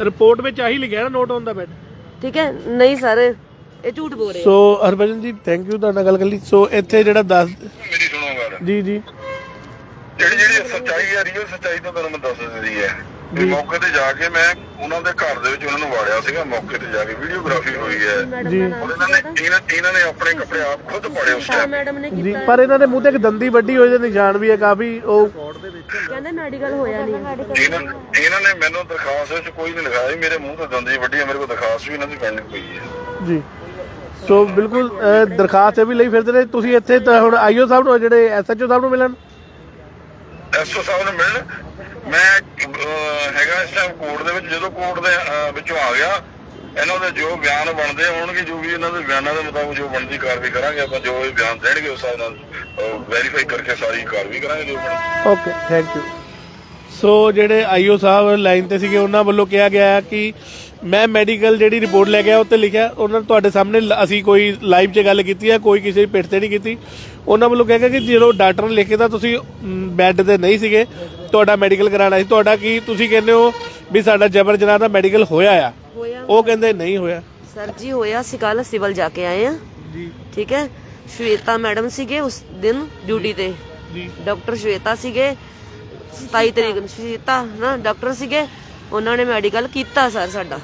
[SPEAKER 2] ਰਿਪੋਰਟ ਵਿੱਚ ਆਹੀ ਲਿਖਿਆ ਨਾ ਨੋਟ ਔਨ ਦਾ ਬੈੱਡ
[SPEAKER 1] ਠੀਕ ਹੈ? ਨਹੀਂ ਸਰ ਇਹ ਝੂਠ ਬੋਲ ਰਹੇ ਆ।
[SPEAKER 2] ਸੋ ਹਰਭਜਨ ਜੀ ਥੈਂਕ ਯੂ ਤੁਹਾਡਾ ਗੱਲ ਕਰ ਲਈ। ਸੋ ਇੱਥੇ ਜਿਹੜਾ ਦੱਸ
[SPEAKER 5] ਮੇਰੀ ਸੁਣੋ ਗੱਲ।
[SPEAKER 2] ਜੀ ਜੀ।
[SPEAKER 5] ਜਿਹੜੀ ਜਿਹੜੀ ਸੱਚਾਈ ਹੈ ਰੀਅਲ ਸੱਚਾਈ ਤਾਂ ਤੁਹਾਨੂੰ ਮੈਂ ਦੱਸ ਦਿੰਦੀ ਹੈ ਮੌਕੇ ਤੇ ਜਾ ਕੇ ਮੈਂ ਉਹਨਾਂ ਦੇ ਘਰ ਦੇ ਵਿੱਚ ਉਹਨਾਂ ਨੂੰ ਵਾੜਿਆ ਸੀਗਾ ਮੌਕੇ ਤੇ ਜਾ ਕੇ ਵੀਡੀਓਗ੍ਰਾਫੀ ਹੋਈ ਹੈ।
[SPEAKER 2] ਜੀ।
[SPEAKER 5] ਇਹਨਾਂ ਨੇ ਇਹਨਾਂ ਇਹਨਾਂ ਨੇ ਆਪਣੇ ਕੱਪੜੇ ਆਪ ਖੁਦ ਪਾੜੇ ਉਸ ਟਾਈਮ
[SPEAKER 1] ਮੈਡਮ ਨੇ
[SPEAKER 2] ਜੀ ਪਰ ਇਹਨਾਂ ਦੇ ਮੂੰਹ ਤੇ ਇੱਕ ਦੰਦੀ ਵੱਡੀ ਹੋਈ ਦੇ ਨਿਸ਼ਾਨ ਵੀ ਹੈ ਕਾਫੀ ਉਹ
[SPEAKER 1] ਕਹਿੰਦੇ ਮੈਡੀਕਲ ਹੋਇਆ ਨਹੀਂ।
[SPEAKER 5] ਇਹਨਾਂ ਇਹਨਾਂ ਨੇ ਮੈਨੂੰ ਦਰਖਾਸਤ ਵਿੱਚ ਕੋਈ ਨਹੀਂ ਲਿਖਾਇਆ ਮੇਰੇ ਮੂੰਹ ਤੇ ਦੰਦੀ ਵੱਡੀ ਹੈ ਮੇਰੇ ਕੋਲ ਦਰਖਾਸਤ ਵੀ ਇਹਨਾਂ ਦੀ ਪੈਂਡਿੰਗ ਪਈ ਹੈ।
[SPEAKER 2] ਜੀ। ਸੋ ਬਿਲਕੁਲ ਦਰਖਾਸਤ ਇਹ ਵੀ ਲਈ ਫਿਰਦੇ ਨੇ ਤੁਸੀਂ ਇੱਥੇ ਹੁਣ ਆਈਓ ਸਾਹਿਬ ਨੂੰ ਜਿਹੜੇ ਐਸਐਚਓ ਸਾਹਿਬ ਨੂੰ ਮਿਲਣ।
[SPEAKER 5] ਐਸਓ ਸਾਹਿਬ ਨੂੰ ਮਿਲਣ ਮੈਂ ਹੈਗਾ ਇਸ ਟਾਈਮ ਕੋਰਟ ਦੇ ਵਿੱਚ ਜਦੋਂ ਕੋਰਟ ਦੇ ਵਿੱਚੋਂ ਆ ਗਿਆ ਇਹਨਾਂ ਦੇ ਜੋ ਬਿਆਨ ਬਣਦੇ ਹੋਣਗੇ ਜੋ ਵੀ ਇਹਨਾਂ ਦੇ ਬਿਆਨਾਂ ਦੇ ਮੁਤਾਬਕ ਜੋ ਬਣਦੀ ਕਾਰਵਾਈ ਕਰਾਂਗੇ ਆਪਾਂ ਜੋ ਇਹ ਬਿਆਨ ਦੇਣਗੇ ਉਸ ਹਿਸਾਬ ਨਾਲ ਵੈਰੀਫਾਈ ਕਰਕੇ ਸਾਰੀ ਕਾਰਵਾਈ ਕਰਾਂਗੇ ਜੋ ਬਣਦੀ।
[SPEAKER 2] ਓਕੇ ਥੈਂਕ ਯੂ ਸੋ ਜਿਹੜੇ ਆਈਓ ਸਾਹਿਬ ਲਾਈਨ ਤੇ ਸੀਗੇ ਉਹਨਾਂ ਵੱਲੋਂ ਕਿਹਾ ਗਿਆ ਕਿ ਮੈਂ ਮੈਡੀਕਲ ਜਿਹੜੀ ਰਿਪੋਰਟ ਲੈ ਗਿਆ ਉੱਤੇ ਲਿਖਿਆ ਉਹਨਾਂ ਨੇ ਤੁਹਾਡੇ ਸਾਹਮਣੇ ਅਸੀਂ ਕੋਈ ਲਾਈਵ 'ਚ ਗੱਲ ਕੀਤੀ ਹੈ ਕੋਈ ਕਿਸੇ ਦੀ ਪਿੱਠ ਤੇ ਨਹੀਂ ਕੀਤੀ। ਉਹਨਾਂ ਵੱਲੋਂ ਕਿਹਾ ਗਿਆ ਕਿ ਜਦੋਂ ਡਾਕਟਰ ਨੇ ਲਿਖੇ ਤਾਂ ਤੁਸੀਂ ਬੈੱਡ ਤੇ ਨਹੀਂ ਸੀਗੇ ਤੁਹਾਡਾ ਮੈਡੀਕਲ ਕਰਾਉਣਾ ਸੀ। ਤੁਹਾਡਾ ਕੀ ਤੁਸੀਂ ਕਹਿੰਦੇ ਹੋ ਵੀ ਸਾਡਾ ਜਬਰ ਜਨਾਹ ਦਾ ਮੈਡੀਕਲ ਹੋਇਆ ਆ?
[SPEAKER 1] ਹੋਇਆ।
[SPEAKER 2] ਉਹ ਕਹਿੰਦੇ ਨਹੀਂ ਹੋਇਆ।
[SPEAKER 1] ਸਰ ਜੀ ਹੋਇਆ ਸੀ ਕੱਲ ਸਿਵਲ ਜਾ ਕੇ ਆਏ ਆ।
[SPEAKER 2] ਜੀ।
[SPEAKER 1] ਠੀਕ ਹੈ? ਸ਼ਵੇਤਾ ਮੈਡਮ ਸੀਗੇ ਉਸ ਦਿਨ ਡਿਊਟੀ ਤੇ।
[SPEAKER 2] ਜੀ।
[SPEAKER 1] ਡਾਕਟਰ ਸ਼ਵੇਤਾ ਸੀਗੇ। 27 ਤਰੀਕ ਨੂੰ ਸ਼ਵੇਤਾ ਨਾ ਡਾਕਟਰ ਸੀਗੇ। ਉਹਨਾਂ ਨੇ ਮੈਡੀਕਲ ਕੀਤਾ ਸਰ ਸਾਡਾ।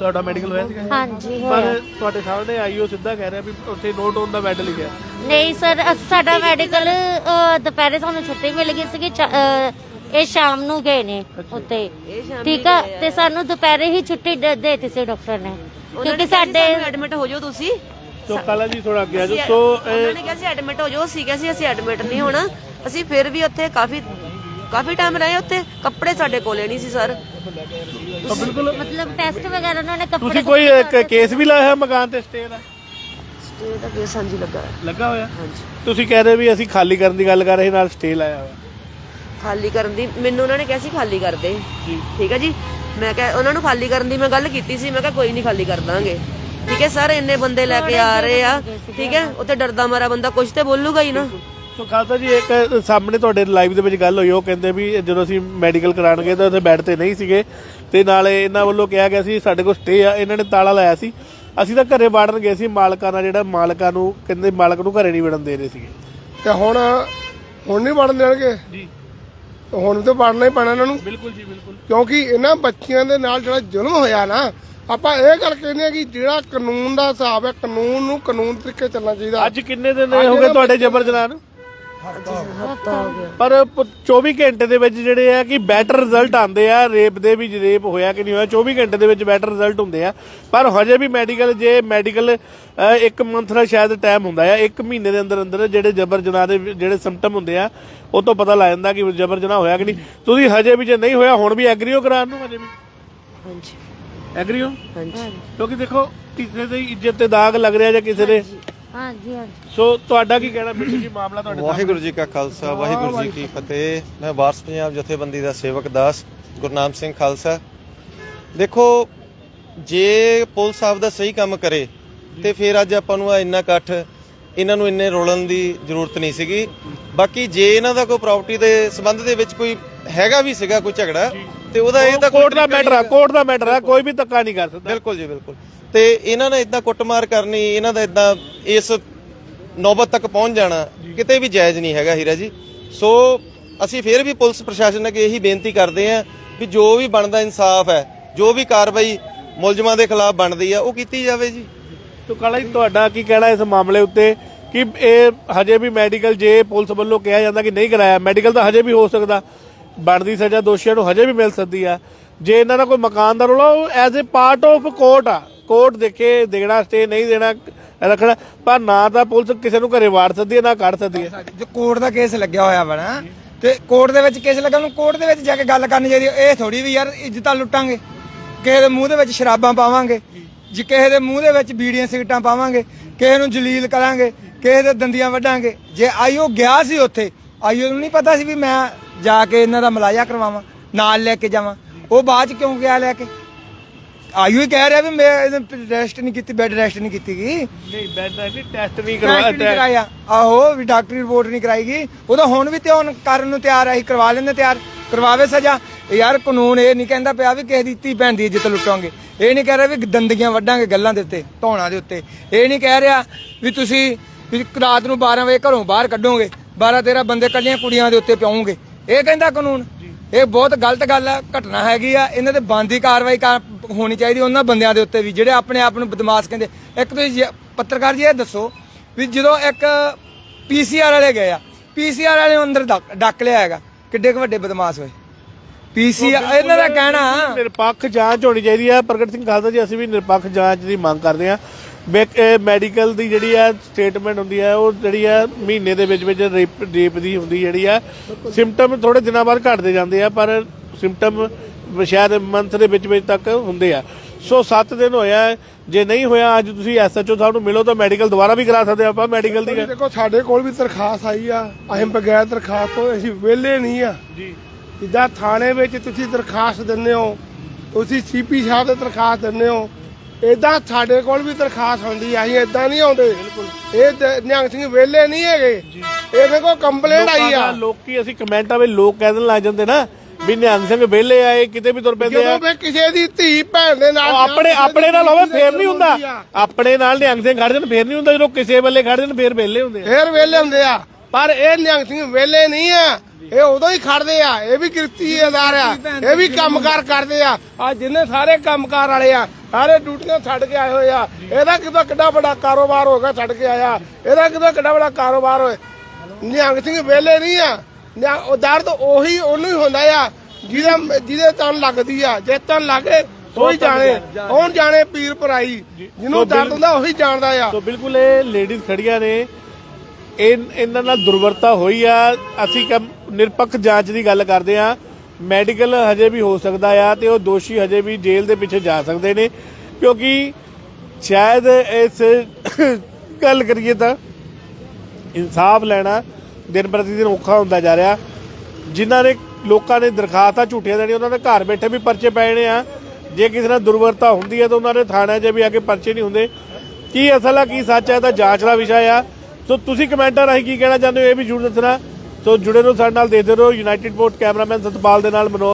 [SPEAKER 2] ਤੁਹਾਡਾ ਮੈਡੀਕਲ ਹੋਇਆ ਸੀਗਾ
[SPEAKER 3] ਹਾਂਜੀ ਹੋਇਆ।
[SPEAKER 2] ਪਰ ਤੁਹਾਡੇ ਸਾਹਮਣੇ ਆਈਓ ਸਿੱਧਾ ਕਹਿ ਰਿਹਾ ਵੀ ਉੱਥੇ ਨੋਟ ਔਨ ਦਾ ਬੈੱਡ ਲਿਖਿਆ।
[SPEAKER 3] ਨਹੀਂ ਸਰ ਅਸ- ਸਾਡਾ ਮੈਡੀਕਲ ਦੁਪਹਿਰੇ ਸਾਨੂੰ ਛੁੱਟੀ ਮਿਲ ਗਈ ਸੀਗੀ ਚਾ- ਅਹ, ਇਹ ਸ਼ਾਮ ਨੂੰ ਗਏ ਨੇ ਉੱਤੇ ਠੀਕ ਆ ਤੇ ਸਾਨੂੰ ਦੁਪਹਿਰੇ ਹੀ ਛੁੱਟੀ ਦੇ ਦਿੱਤੀ ਸੀ ਡਾਕਟਰ ਨੇ। ਕਿਉਂਕਿ ਸਾਡੇ
[SPEAKER 1] ਐਡਮਿਟ ਹੋ ਜਾਓ ਤੁਸੀਂ।
[SPEAKER 2] ਸੋ ਕਾਲਾ ਜੀ ਥੋੜਾ ਅੱਗੇ ਆ ਜਾਓ। ਸੋ
[SPEAKER 1] ਉਹਨਾਂ ਨੇ ਕਿਹਾ ਸੀ ਐਡਮਿਟ ਹੋ ਜਾਓ ਅਸੀਂ ਕਿਹਾ ਸੀ ਅਸੀਂ ਐਡਮਿਟ ਨਹੀਂ ਹੋਣਾ। ਅਸੀਂ ਫਿਰ ਵੀ ਉੱਥੇ ਕਾਫੀ ਕਾਫੀ ਟਾਈਮ ਰਹੇ ਉੱਥੇ? ਕੱਪੜੇ ਸਾਡੇ ਕੋਲੇ ਨਹੀਂ ਸੀ ਸਰ
[SPEAKER 2] ਬਿਲਕੁਲ।
[SPEAKER 3] ਮਤਲਬ ਟੈਸਟ ਵਗੈਰਾ ਉਹਨਾਂ ਨੇ ਕੱਪੜੇ
[SPEAKER 2] ਤੁਸੀਂ ਕੋਈ ਇੱਕ ਕੇਸ ਵੀ ਲਾਇਆ ਮਕਾਨ ਤੇ ਸਟੇ ਦਾ?
[SPEAKER 1] ਸਟੇ ਦਾ ਕੇਸ ਹਾਂਜੀ ਲੱਗਾ ਹੈ।
[SPEAKER 2] ਲੱਗਾ ਹੋਇਆ? ਤੁਸੀਂ ਕਹਿ ਰਹੇ ਵੀ ਅਸੀਂ ਖਾਲੀ ਕਰਨ ਦੀ ਗੱਲ ਕਰ ਰਹੇ ਨਾਲ ਸਟੇ ਲਾਇਆ ਹੋਇਆ।
[SPEAKER 1] ਖਾਲੀ ਕਰਨ ਦੀ ਮੈਨੂੰ ਉਹਨਾਂ ਨੇ ਕਿਹਾ ਸੀ ਖਾਲੀ ਕਰ ਦੇ।
[SPEAKER 2] ਜੀ।
[SPEAKER 1] ਠੀਕ ਹੈ ਜੀ? ਮੈਂ ਕਿਹਾ ਉਹਨਾਂ ਨੂੰ ਖਾਲੀ ਕਰਨ ਦੀ ਮੈਂ ਗੱਲ ਕੀਤੀ ਸੀ ਮੈਂ ਕਿਹਾ ਕੋਈ ਨਹੀਂ ਖਾਲੀ ਕਰ ਦਾਂਗੇ। ਠੀਕ ਹੈ ਸਰ ਇੰਨੇ ਬੰਦੇ ਲੈ ਕੇ ਆ ਰਹੇ ਆ। ਠੀਕ ਹੈ? ਉੱਥੇ ਡਰਦਾ ਮਾਰਾ ਬੰਦਾ ਕੁਝ ਤੇ ਬੋਲੂਗਾ ਹੀ ਨਾ।
[SPEAKER 2] ਸੋ ਖਾਲਸਾ ਜੀ ਇੱਕ ਸਾਹਮਣੇ ਤੁਹਾਡੇ ਲਾਈਵ ਦੇ ਵਿੱਚ ਗੱਲ ਹੋਈ ਉਹ ਕਹਿੰਦੇ ਵੀ ਜਦੋਂ ਅਸੀਂ ਮੈਡੀਕਲ ਕਰਾਉਣ ਗਏ ਤਾਂ ਉੱਥੇ ਬੈੱਡ ਤੇ ਨਹੀਂ ਸੀਗੇ ਤੇ ਨਾਲੇ ਇਹਨਾਂ ਵੱਲੋਂ ਕਿਹਾ ਗਿਆ ਸੀ ਸਾਡੇ ਕੋਲ ਸਟੇ ਆ ਇਹਨਾਂ ਨੇ ਤਾਲਾ ਲਾਇਆ ਸੀ। ਅਸੀਂ ਤਾਂ ਘਰੇ ਵਾੜਨ ਗਏ ਸੀ ਮਾਲਕਾਂ ਨਾਲ ਜਿਹੜਾ ਮਾਲਕਾਂ ਨੂੰ ਕਹਿੰਦੇ ਮਾਲਕ ਨੂੰ ਘਰੇ ਨਹੀਂ ਵੜਨ ਦੇ ਰਹੇ ਸੀਗੇ।
[SPEAKER 4] ਤੇ ਹੁਣ ਹੁਣ ਨਹੀਂ ਵੜਨ ਦੇਣਗੇ?
[SPEAKER 2] ਜੀ।
[SPEAKER 4] ਹੁਣ ਤੇ ਵੜਨਾ ਹੀ ਪੈਣਾ ਇਹਨਾਂ ਨੂੰ।
[SPEAKER 2] ਬਿਲਕੁਲ ਜੀ ਬਿਲਕੁਲ।
[SPEAKER 4] ਕਿਉਂਕਿ ਇਹਨਾਂ ਬੱਚਿਆਂ ਦੇ ਨਾਲ ਜਿਹੜਾ ਜ਼ੁਲਮ ਹੋਇਆ ਨਾ ਆਪਾਂ ਇਹ ਗੱਲ ਕਹਿੰਦੇ ਆ ਕਿ ਜਿਹੜਾ ਕਾਨੂੰਨ ਦਾ ਹਿਸਾਬ ਹੈ ਕਾਨੂੰਨ ਨੂੰ ਕਾਨੂੰਨ ਤਰੀਕੇ ਚੱਲਣਾ ਚਾਹੀਦਾ।
[SPEAKER 2] ਅੱਜ ਕਿੰਨੇ ਦਿਨ ਹੋ ਗਏ ਤੁਹਾਡੇ ਜਬਰ ਜਨਾਹ ਨੂੰ? ਪਰ ਪ- 24 ਘੰਟੇ ਦੇ ਵਿੱਚ ਜਿਹੜੇ ਆ ਕਿ ਬੈਟਰ ਰਿਜ਼ਲਟ ਆਉਂਦੇ ਆ ਰੇਪ ਦੇ ਵੀ ਰੇਪ ਹੋਇਆ ਕਿ ਨਹੀਂ ਹੋਇਆ 24 ਘੰਟੇ ਦੇ ਵਿੱਚ ਬੈਟਰ ਰਿਜ਼ਲਟ ਹੁੰਦੇ ਆ। ਪਰ ਹਜੇ ਵੀ ਮੈਡੀਕਲ ਜੇ ਮੈਡੀਕਲ ਇੱਕ ਮੰਥ ਦਾ ਸ਼ਾਇਦ ਟਾਈਮ ਹੁੰਦਾ ਆ ਇੱਕ ਮਹੀਨੇ ਦੇ ਅੰਦਰ ਅੰਦਰ ਜਿਹੜੇ ਜਬਰ ਜਨਾਹ ਦੇ ਵੀ ਜਿਹੜੇ ਸਿੰਪਟਮ ਹੁੰਦੇ ਆ ਉਹ ਤੋਂ ਪਤਾ ਲੱਗ ਜਾਂਦਾ ਕਿ ਜਬਰ ਜਨਾਹ ਹੋਇਆ ਕਿ ਨਹੀਂ। ਤੁਸੀਂ ਹਜੇ ਵੀ ਜੇ ਨਹੀਂ ਹੋਇਆ ਹੁਣ ਵੀ ਐਗਰੀ ਹੋ ਕਰਾਉਣ ਨੂੰ ਹਜੇ ਵੀ?
[SPEAKER 1] ਹਾਂਜੀ।
[SPEAKER 2] ਐਗਰੀ ਹੋ?
[SPEAKER 1] ਹਾਂਜੀ।
[SPEAKER 2] ਕਿਉਂਕਿ ਦੇਖੋ ਕਿਸੇ ਦੀ ਇੱਜ਼ਤ ਤੇ ਦਾਗ ਲੱਗ ਰਿਹਾ ਜਾਂ ਕਿਸੇ ਦੇ
[SPEAKER 3] ਹਾਂਜੀ ਹਾਂਜੀ।
[SPEAKER 2] ਸੋ ਤੁਹਾਡਾ ਕੀ ਕਹਿਣਾ ਬਿੱਟੂ ਜੀ ਮਾਮਲਾ ਤੁਹਾਡੇ ਸਾਹਮਣੇ?
[SPEAKER 6] ਵਾਹਿਗੁਰੂ ਜੀ ਕਾ ਖਾਲਸਾ ਵਾਹਿਗੁਰੂ ਜੀ ਕੀ ਫਤਿਹ। ਮੈਂ ਵਾਰਸ ਪੰਜਾਬ ਜਥੇਬੰਦੀ ਦਾ ਸੇਵਕ ਦਾਸ ਗੁਰਨਾਮ ਸਿੰਘ ਖਾਲਸਾ। ਦੇਖੋ ਜੇ ਪੁਲਿਸ ਸਾਹਿਬ ਦਾ ਸਹੀ ਕੰਮ ਕਰੇ ਤੇ ਫਿਰ ਅੱਜ ਆਪਾਂ ਨੂੰ ਆ ਇੰਨਾ ਇਕੱਠ ਇਹਨਾਂ ਨੂੰ ਇੰਨੇ ਰੋਲਣ ਦੀ ਜ਼ਰੂਰਤ ਨਹੀਂ ਸੀਗੀ। ਬਾਕੀ ਜੇ ਇਹਨਾਂ ਦਾ ਕੋਈ ਪ੍ਰਾਪਰਟੀ ਦੇ ਸੰਬੰਧ ਦੇ ਵਿੱਚ ਕੋਈ ਹੈਗਾ ਵੀ ਸੀਗਾ ਕੋਈ ਝਗੜਾ ਤੇ ਉਹਦਾ ਇਹ ਤਾਂ
[SPEAKER 2] ਕੋਰਟ ਦਾ ਮੈਟਰ ਆ ਕੋਰਟ ਦਾ ਮੈਟਰ ਆ ਕੋਈ ਵੀ ਧੱਕਾ ਨਹੀਂ ਕਰ ਸਕਦਾ।
[SPEAKER 6] ਬਿਲਕੁਲ ਜੀ ਬਿਲਕੁਲ। ਤੇ ਇਹਨਾਂ ਨੇ ਇਦਾਂ ਕੁੱਟਮਾਰ ਕਰਨੀ ਇਹਨਾਂ ਦਾ ਇਦਾਂ ਇਸ ਨੌਬਤ ਤੱਕ ਪਹੁੰਚ ਜਾਣਾ ਕਿਤੇ ਵੀ ਜਾਇਜ਼ ਨਹੀਂ ਹੈਗਾ ਹੀਰਾ ਜੀ। ਸੋ ਅਸੀਂ ਫਿਰ ਵੀ ਪੁਲਿਸ ਪ੍ਰਸ਼ਾਸਨ ਅੱਗੇ ਇਹੀ ਬੇਨਤੀ ਕਰਦੇ ਆਂ ਵੀ ਜੋ ਵੀ ਬਣਦਾ ਇਨਸਾਫ ਹੈ ਜੋ ਵੀ ਕਾਰਵਾਈ ਮੁਲਜ਼ਮਾਂ ਦੇ ਖਿਲਾਫ ਬਣਦੀ ਆ ਉਹ ਕੀਤੀ ਜਾਵੇ ਜੀ।
[SPEAKER 2] ਤੋ ਕਾਲਾ ਜੀ ਤੁਹਾਡਾ ਕੀ ਕਹਿਣਾ ਇਸ ਮਾਮਲੇ ਉੱਤੇ? ਕਿ ਇਹ ਹਜੇ ਵੀ ਮੈਡੀਕਲ ਜੇ ਪੁਲਿਸ ਵੱਲੋਂ ਕਿਹਾ ਜਾਂਦਾ ਕਿ ਨਹੀਂ ਕਰਾਇਆ ਮੈਡੀਕਲ ਤਾਂ ਹਜੇ ਵੀ ਹੋ ਸਕਦਾ। ਬਣਦੀ ਸਜ਼ਾ ਦੋਸ਼ੀਆਂ ਨੂੰ ਹਜੇ ਵੀ ਮਿਲ ਸਕਦੀ ਆ। ਜੇ ਇਹਨਾਂ ਦਾ ਕੋਈ ਮਕਾਨ ਦਾ ਰੋਲਾ ਉਹ as a part of court ਆ। ਕੋਰਟ ਦੇਖੇ, ਦੇਣਾ, ਸਟੇ ਨਹੀਂ ਦੇਣਾ, ਰੱਖਣਾ, ਪਰ ਨਾ ਤਾਂ ਪੁਲਿਸ ਕਿਸੇ ਨੂੰ ਘਰੇ ਵਾੜ ਸਕਦੀ ਹੈ, ਨਾ ਕੱਢ ਸਕਦੀ ਹੈ।
[SPEAKER 7] ਜੋ ਕੋਰਟ ਦਾ ਕੇਸ ਲੱਗਿਆ ਹੋਇਆ ਵਾ ਨਾ, ਤੇ ਕੋਰਟ ਦੇ ਵਿੱਚ ਕੇਸ ਲੱਗਾ ਨੂੰ ਕੋਰਟ ਦੇ ਵਿੱਚ ਜਾ ਕੇ ਗੱਲ ਕਰਨੀ ਚਾਹੀਦੀ ਇਹ ਥੋੜੀ ਵੀ ਯਾਰ ਇੱਜ਼ਤਾਂ ਲੁੱਟਾਂਗੇ। ਕਿਸੇ ਦੇ ਮੂੰਹ ਦੇ ਵਿੱਚ ਸ਼ਰਾਬਾਂ ਪਾਵਾਂਗੇ। ਜੇ ਕਿਸੇ ਦੇ ਮੂੰਹ ਦੇ ਵਿੱਚ ਬੀੜੀਆਂ ਸਿਗਰਟਾਂ ਪਾਵਾਂਗੇ, ਕਿਸੇ ਨੂੰ ਜਲੀਲ ਕਰਾਂਗੇ, ਕਿਸੇ ਦੇ ਦੰਦੀਆਂ ਵੱਢਾਂਗੇ। ਜੇ ਆਈਓ ਗਿਆ ਸੀ ਉੱਥੇ, ਆਈਓ ਨੂੰ ਨਹੀਂ ਪਤਾ ਸੀ ਵੀ ਮੈਂ ਜਾ ਕੇ ਇਹਨਾਂ ਦਾ ਮਲਾਇਆ ਕਰਵਾਵਾਂ, ਨਾਲ ਲੈ ਕੇ ਜਾਵਾਂ। ਉਹ ਬਾਅਦ ਚ ਕਿਉਂ ਗਿਆ ਲੈ ਕੇ? ਹੀ ਕਹਿ ਰਿਹਾ ਵੀ ਮੈਂ ਰੈਸਟ ਨਹੀਂ ਕੀਤੀ ਬੈੱਡ ਰੈਸਟ ਨਹੀਂ ਕੀਤੀ ਗਈ
[SPEAKER 2] ਨਹੀਂ ਬੈਡ ਟੈਸਟ ਨਹੀਂ
[SPEAKER 7] ਟੈਸਟ ਨਹੀਂ
[SPEAKER 2] ਕਰਵਾਇਆ
[SPEAKER 7] ਕਰਾਇਆ। ਆਹੋ ਵੀ ਡਾਕਟਰੀ ਰਿਪੋਰਟ ਨਹੀਂ ਕਰਾਈਗੀ ਉਹ ਤਾਂ ਹੁਣ ਵੀ ਤੇ ਹੁਣ ਕਰਨ ਨੂੰ ਤਿਆਰ ਆ ਅਸੀਂ ਕਰਵਾ ਲੈਂਦੇ ਤਿਆਰ। ਕਰਵਾਵੇ ਸਜ਼ਾ। ਯਾਰ ਕਾਨੂੰਨ ਇਹ ਨਹੀਂ ਕਹਿੰਦਾ ਪਿਆ ਵੀ ਕਿਸੇ ਦੀ ਧੀ ਭੈਣ ਦੀ ਇੱਜ਼ਤ ਲੁੱਟਾਂਗੇ। ਇਹ ਨਹੀਂ ਕਹਿ ਰਿਹਾ ਵੀ ਦੰਦਗੀਆਂ ਵੱਢਾਂਗੇ ਗੱਲਾਂ ਦੇ ਉੱਤੇ ਧੌਣਾ ਦੇ ਉੱਤੇ। ਇਹ ਨਹੀਂ ਕਹਿ ਰਿਹਾ ਵੀ ਤੁਸੀਂ ਰਾਤ ਨੂੰ 12 ਵਜੇ ਘਰੋਂ ਬਾਹਰ ਕੱਢੋਗੇ। 12 13 ਬੰਦੇ ਕੱਲੀਆਂ ਕੁੜੀਆਂ ਦੇ ਉੱਤੇ ਪਿਆਉਂਗੇ। ਇਹ ਕਹਿੰਦਾ ਕਾਨੂੰਨ। ਇਹ ਬਹੁਤ ਗਲਤ ਗੱਲ ਆ ਘਟਨਾ ਹੈਗੀ ਆ ਇਹਨਾਂ ਤੇ ਬੰਦੀ ਕਾਰਵਾਈ ਕਰ- ਹੋਣੀ ਚਾਹੀਦੀ ਉਹਨਾਂ ਬੰਦਿਆਂ ਦੇ ਉੱਤੇ ਵੀ ਜਿਹੜੇ ਆਪਣੇ ਆਪ ਨੂੰ ਬਦਮਾਸ਼ ਕਹਿੰਦੇ। ਇੱਕ ਤੁਸੀਂ ਪੱਤਰਕਾਰ ਜੀ ਇਹ ਦੱਸੋ ਵੀ ਜਦੋਂ ਇੱਕ ਪੀਸੀਆਰ ਵਾਲੇ ਗਏ ਆ ਪੀਸੀਆਰ ਵਾਲੇ ਨੂੰ ਅੰਦਰ ਡੱਕ- ਲਿਆ ਹੈਗਾ ਕਿੱਡੇ ਵੱਡੇ ਬਦਮਾਸ਼ ਹੋਏ। ਪੀਸੀਆਰ ਇਹਨਾਂ ਦਾ ਕਹਿਣਾ
[SPEAKER 2] ਨਿਰਪੱਖ ਜਾਂਚ ਹੋਣੀ ਚਾਹੀਦੀ ਹੈ ਪ੍ਰਗਟ ਸਿੰਘ ਖਾਲਸਾ ਜੀ ਅਸੀਂ ਵੀ ਨਿਰਪੱਖ ਜਾਂਚ ਦੀ ਮੰਗ ਕਰਦੇ ਹਾਂ ਮੈਡੀਕਲ ਦੀ ਜਿਹੜੀ ਹੈ ਸਟੇਟਮੈਂਟ ਹੁੰਦੀ ਹੈ ਉਹ ਜਿਹੜੀ ਹੈ ਮਹੀਨੇ ਦੇ ਵਿੱਚ ਵਿੱਚ ਰੇਪ ਰੇਪ ਦੀ ਹੁੰਦੀ ਜਿਹੜੀ ਹੈ ਸਿੰਪਟਮ ਥੋੜੇ ਦਿਨਾਂ ਬਾਅਦ ਘਟਦੇ ਜਾਂਦੇ ਆ ਪਰ ਸਿੰਪਟਮ ਸ਼ਾਇਦ ਮੰਥ ਦੇ ਵਿੱਚ ਵਿੱਚ ਤੱਕ ਹੁੰਦੇ ਆ। ਸੋ 7 ਦਿਨ ਹੋਇਆ। ਜੇ ਨਹੀਂ ਹੋਇਆ ਅੱਜ ਤੁਸੀਂ ਐਸਐਚਓ ਸਾਹਿਬ ਨੂੰ ਮਿਲੋ ਤਾਂ ਮੈਡੀਕਲ ਦੁਬਾਰਾ ਵੀ ਕਰਾ ਸਕਦੇ ਆਪਾਂ ਮੈਡੀਕਲ ਦੀ।
[SPEAKER 4] ਦੇਖੋ ਸਾਡੇ ਕੋਲ ਵੀ ਦਰਖਾਸਤ ਆਈ ਆ ਅਸੀਂ ਬਗੈਰ ਦਰਖਾਸਤ ਤੋਂ ਅਸੀਂ ਵਿਹਲੇ ਨਹੀਂ ਆ।
[SPEAKER 2] ਜੀ।
[SPEAKER 4] ਜਿੱਦਾਂ ਥਾਣੇ ਵਿੱਚ ਤੁਸੀਂ ਦਰਖਾਸਤ ਦਿੰਦੇ ਹੋ ਤੁਸੀਂ ਸੀਪੀ ਸਾਹਿਬ ਦੇ ਦਰਖਾਸਤ ਦਿੰਦੇ ਹੋ ਇਦਾਂ ਸਾਡੇ ਕੋਲ ਵੀ ਦਰਖਾਸਤ ਹੁੰਦੀ ਆ ਅਸੀਂ ਇਦਾਂ ਨਹੀਂ ਆਉਂਦੇ। ਇਹ ਦ- ਨਿਹੰਗ ਸਿੰਘ ਵਿਹਲੇ ਨਹੀਂ ਹੈਗੇ। ਇਹਦੇ ਕੋਲ ਕੰਪਲੇਂਟ ਆਈ ਆ।
[SPEAKER 2] ਲੋਕੀ ਅਸੀਂ ਕਮੈਂਟਾਂ ਵਿੱਚ ਲੋਕ ਕਹਿ ਦੇਣ ਲੱਗ ਜਾਂਦੇ ਨਾ ਵੀ ਨਿਹੰਗ ਸਿੰਘ ਵਿਹਲੇ ਆਏ ਕਿਤੇ ਵੀ ਤੁਰ ਪੈਂਦੇ ਆ।
[SPEAKER 4] ਜਦੋਂ ਵੀ ਕਿਸੇ ਦੀ ਧੀ ਭੈਣ ਦੇ ਨਾਲ
[SPEAKER 2] ਉਹ ਆਪਣੇ ਆਪਣੇ ਨਾਲ ਹੋਵੇ ਫੇਰ ਨਹੀਂ ਹੁੰਦਾ। ਆਪਣੇ ਨਾਲ ਨਿਹੰਗ ਸਿੰਘ ਖੜ ਜਾਣ ਫੇਰ ਨਹੀਂ ਹੁੰਦਾ। ਜਦੋਂ ਕਿਸੇ ਵੇਲੇ ਖੜ ਜਾਣ ਫੇਰ ਵਿਹਲੇ ਹੁੰਦੇ ਆ।
[SPEAKER 4] ਫੇਰ ਵਿਹਲੇ ਹੁੰਦੇ ਆ। ਪਰ ਇਹ ਨਿਹੰਗ ਸਿੰਘ ਵਿਹਲੇ ਨਹੀਂ ਆ। ਇਹ ਉਦੋਂ ਹੀ ਖੜਦੇ ਆ। ਇਹ ਵੀ ਕਿਰਤੀਦਾਰ ਆ। ਇਹ ਵੀ ਕੰਮਕਾਰ ਕਰਦੇ ਆ। ਆ ਜਿੰਨੇ ਸਾਰੇ ਕੰਮਕਾਰ ਵਾਲੇ ਆ ਸਾਰੇ ਡਿਊਟੀਆਂ ਛੱਡ ਕੇ ਆਏ ਹੋਏ ਆ। ਇਹਦਾ ਕਿਦਾਂ ਕਿੱਡਾ ਵੱਡਾ ਕਾਰੋਬਾਰ ਹੋ ਗਿਆ ਛੱਡ ਕੇ ਆਇਆ। ਇਹਦਾ ਕਿਦਾਂ ਕਿੱਡਾ ਵੱਡਾ ਕਾਰੋਬਾਰ ਹੋਏ ਨਿਹੰਗ ਸਿੰਘ ਵਿਹਲੇ ਨਹੀਂ ਆ। ਨਿਹੰਗ- ਉਹ ਦਰਦ ਉਹੀ ਉਹਨੂੰ ਹੀ ਹੁੰਦਾ ਆ। ਜਿਹਦੇ ਜਿਹਦੇ ਤਨ ਲੱਗਦੀ ਆ। ਜੇ ਤਨ ਲੱਗੇ ਉਹੀ ਜਾਣੇ। ਕੌਣ ਜਾਣੇ। ਪੀਰ ਭਰਾਈ। ਜਿਹਨੂੰ ਦਰਦ ਹੁੰਦਾ ਉਹੀ ਜਾਣਦਾ ਆ।
[SPEAKER 2] ਸੋ ਬਿਲਕੁਲ ਇਹ ਲੇਡੀਜ਼ ਖੜੀਆਂ ਨੇ। ਇਹ ਇਹਨਾਂ ਨਾਲ ਦੁਰਵਰਤਾ ਹੋਈ ਆ। ਅਸੀਂ ਕਮ ਨਿਰਪੱਖ ਜਾਂਚ ਦੀ ਗੱਲ ਕਰਦੇ ਆ। ਮੈਡੀਕਲ ਹਜੇ ਵੀ ਹੋ ਸਕਦਾ ਆ ਤੇ ਉਹ ਦੋਸ਼ੀ ਹਜੇ ਵੀ ਜੇਲ੍ਹ ਦੇ ਪਿੱਛੇ ਜਾ ਸਕਦੇ ਨੇ, ਕਿਉਂਕਿ ਸ਼ਾਇਦ ਇਸ ਗੱਲ ਕਰੀਏ ਤਾਂ ਇਨਸਾਫ ਲੈਣਾ ਦਿਨ ਪ੍ਰਤੀ ਦਿਨ ਔਖਾ ਹੁੰਦਾ ਜਾ ਰਿਹਾ। ਜਿਨ੍ਹਾਂ ਨੇ ਲੋਕਾਂ ਨੇ ਦਰਖਾਸਤਾਂ ਝੂਠੀਆਂ ਦੇਣੀਆਂ, ਉਹਨਾਂ ਦੇ ਘਰ ਬੈਠੇ ਵੀ ਪਰਚੇ ਪੈ ਜਾਣੇ ਆ। ਜੇ ਕਿਸੇ ਨਾਲ ਦੁਰਵਰਤਾ ਹੁੰਦੀ ਹੈ ਤਾਂ ਉਹਨਾਂ ਦੇ ਥਾਣਿਆਂ 'ਚ ਵੀ ਆ ਕੇ ਪਰਚੇ ਨਹੀਂ ਹੁੰਦੇ। ਕੀ ਅਸਲ ਆ, ਕੀ ਸੱਚ ਹੈ ਤਾਂ ਜਾਂਚ ਦਾ ਵਿਸ਼ਾ ਆ। ਸੋ ਤੁਸੀਂ ਕਮੈਂਟਾਂ ਰਾਹੀਂ ਕੀ ਕਹਿਣਾ ਚਾਹੁੰਦੇ ਹੋ, ਇਹ ਵੀ ਜ਼ਰੂਰ ਦੱਸਣਾ। ਸੋ ਜੁੜੇ ਰਹੋ ਸਾਡੇ ਨਾਲ ਦੇਖਦੇ ਰਹੋ ਯੂਨਾਈਟਿਡ ਪੋਸਟ ਕੈਮਰਾਮੈਨ ਸਤਪਾਲ ਦੇ ਨਾਲ ਮਨੋਜ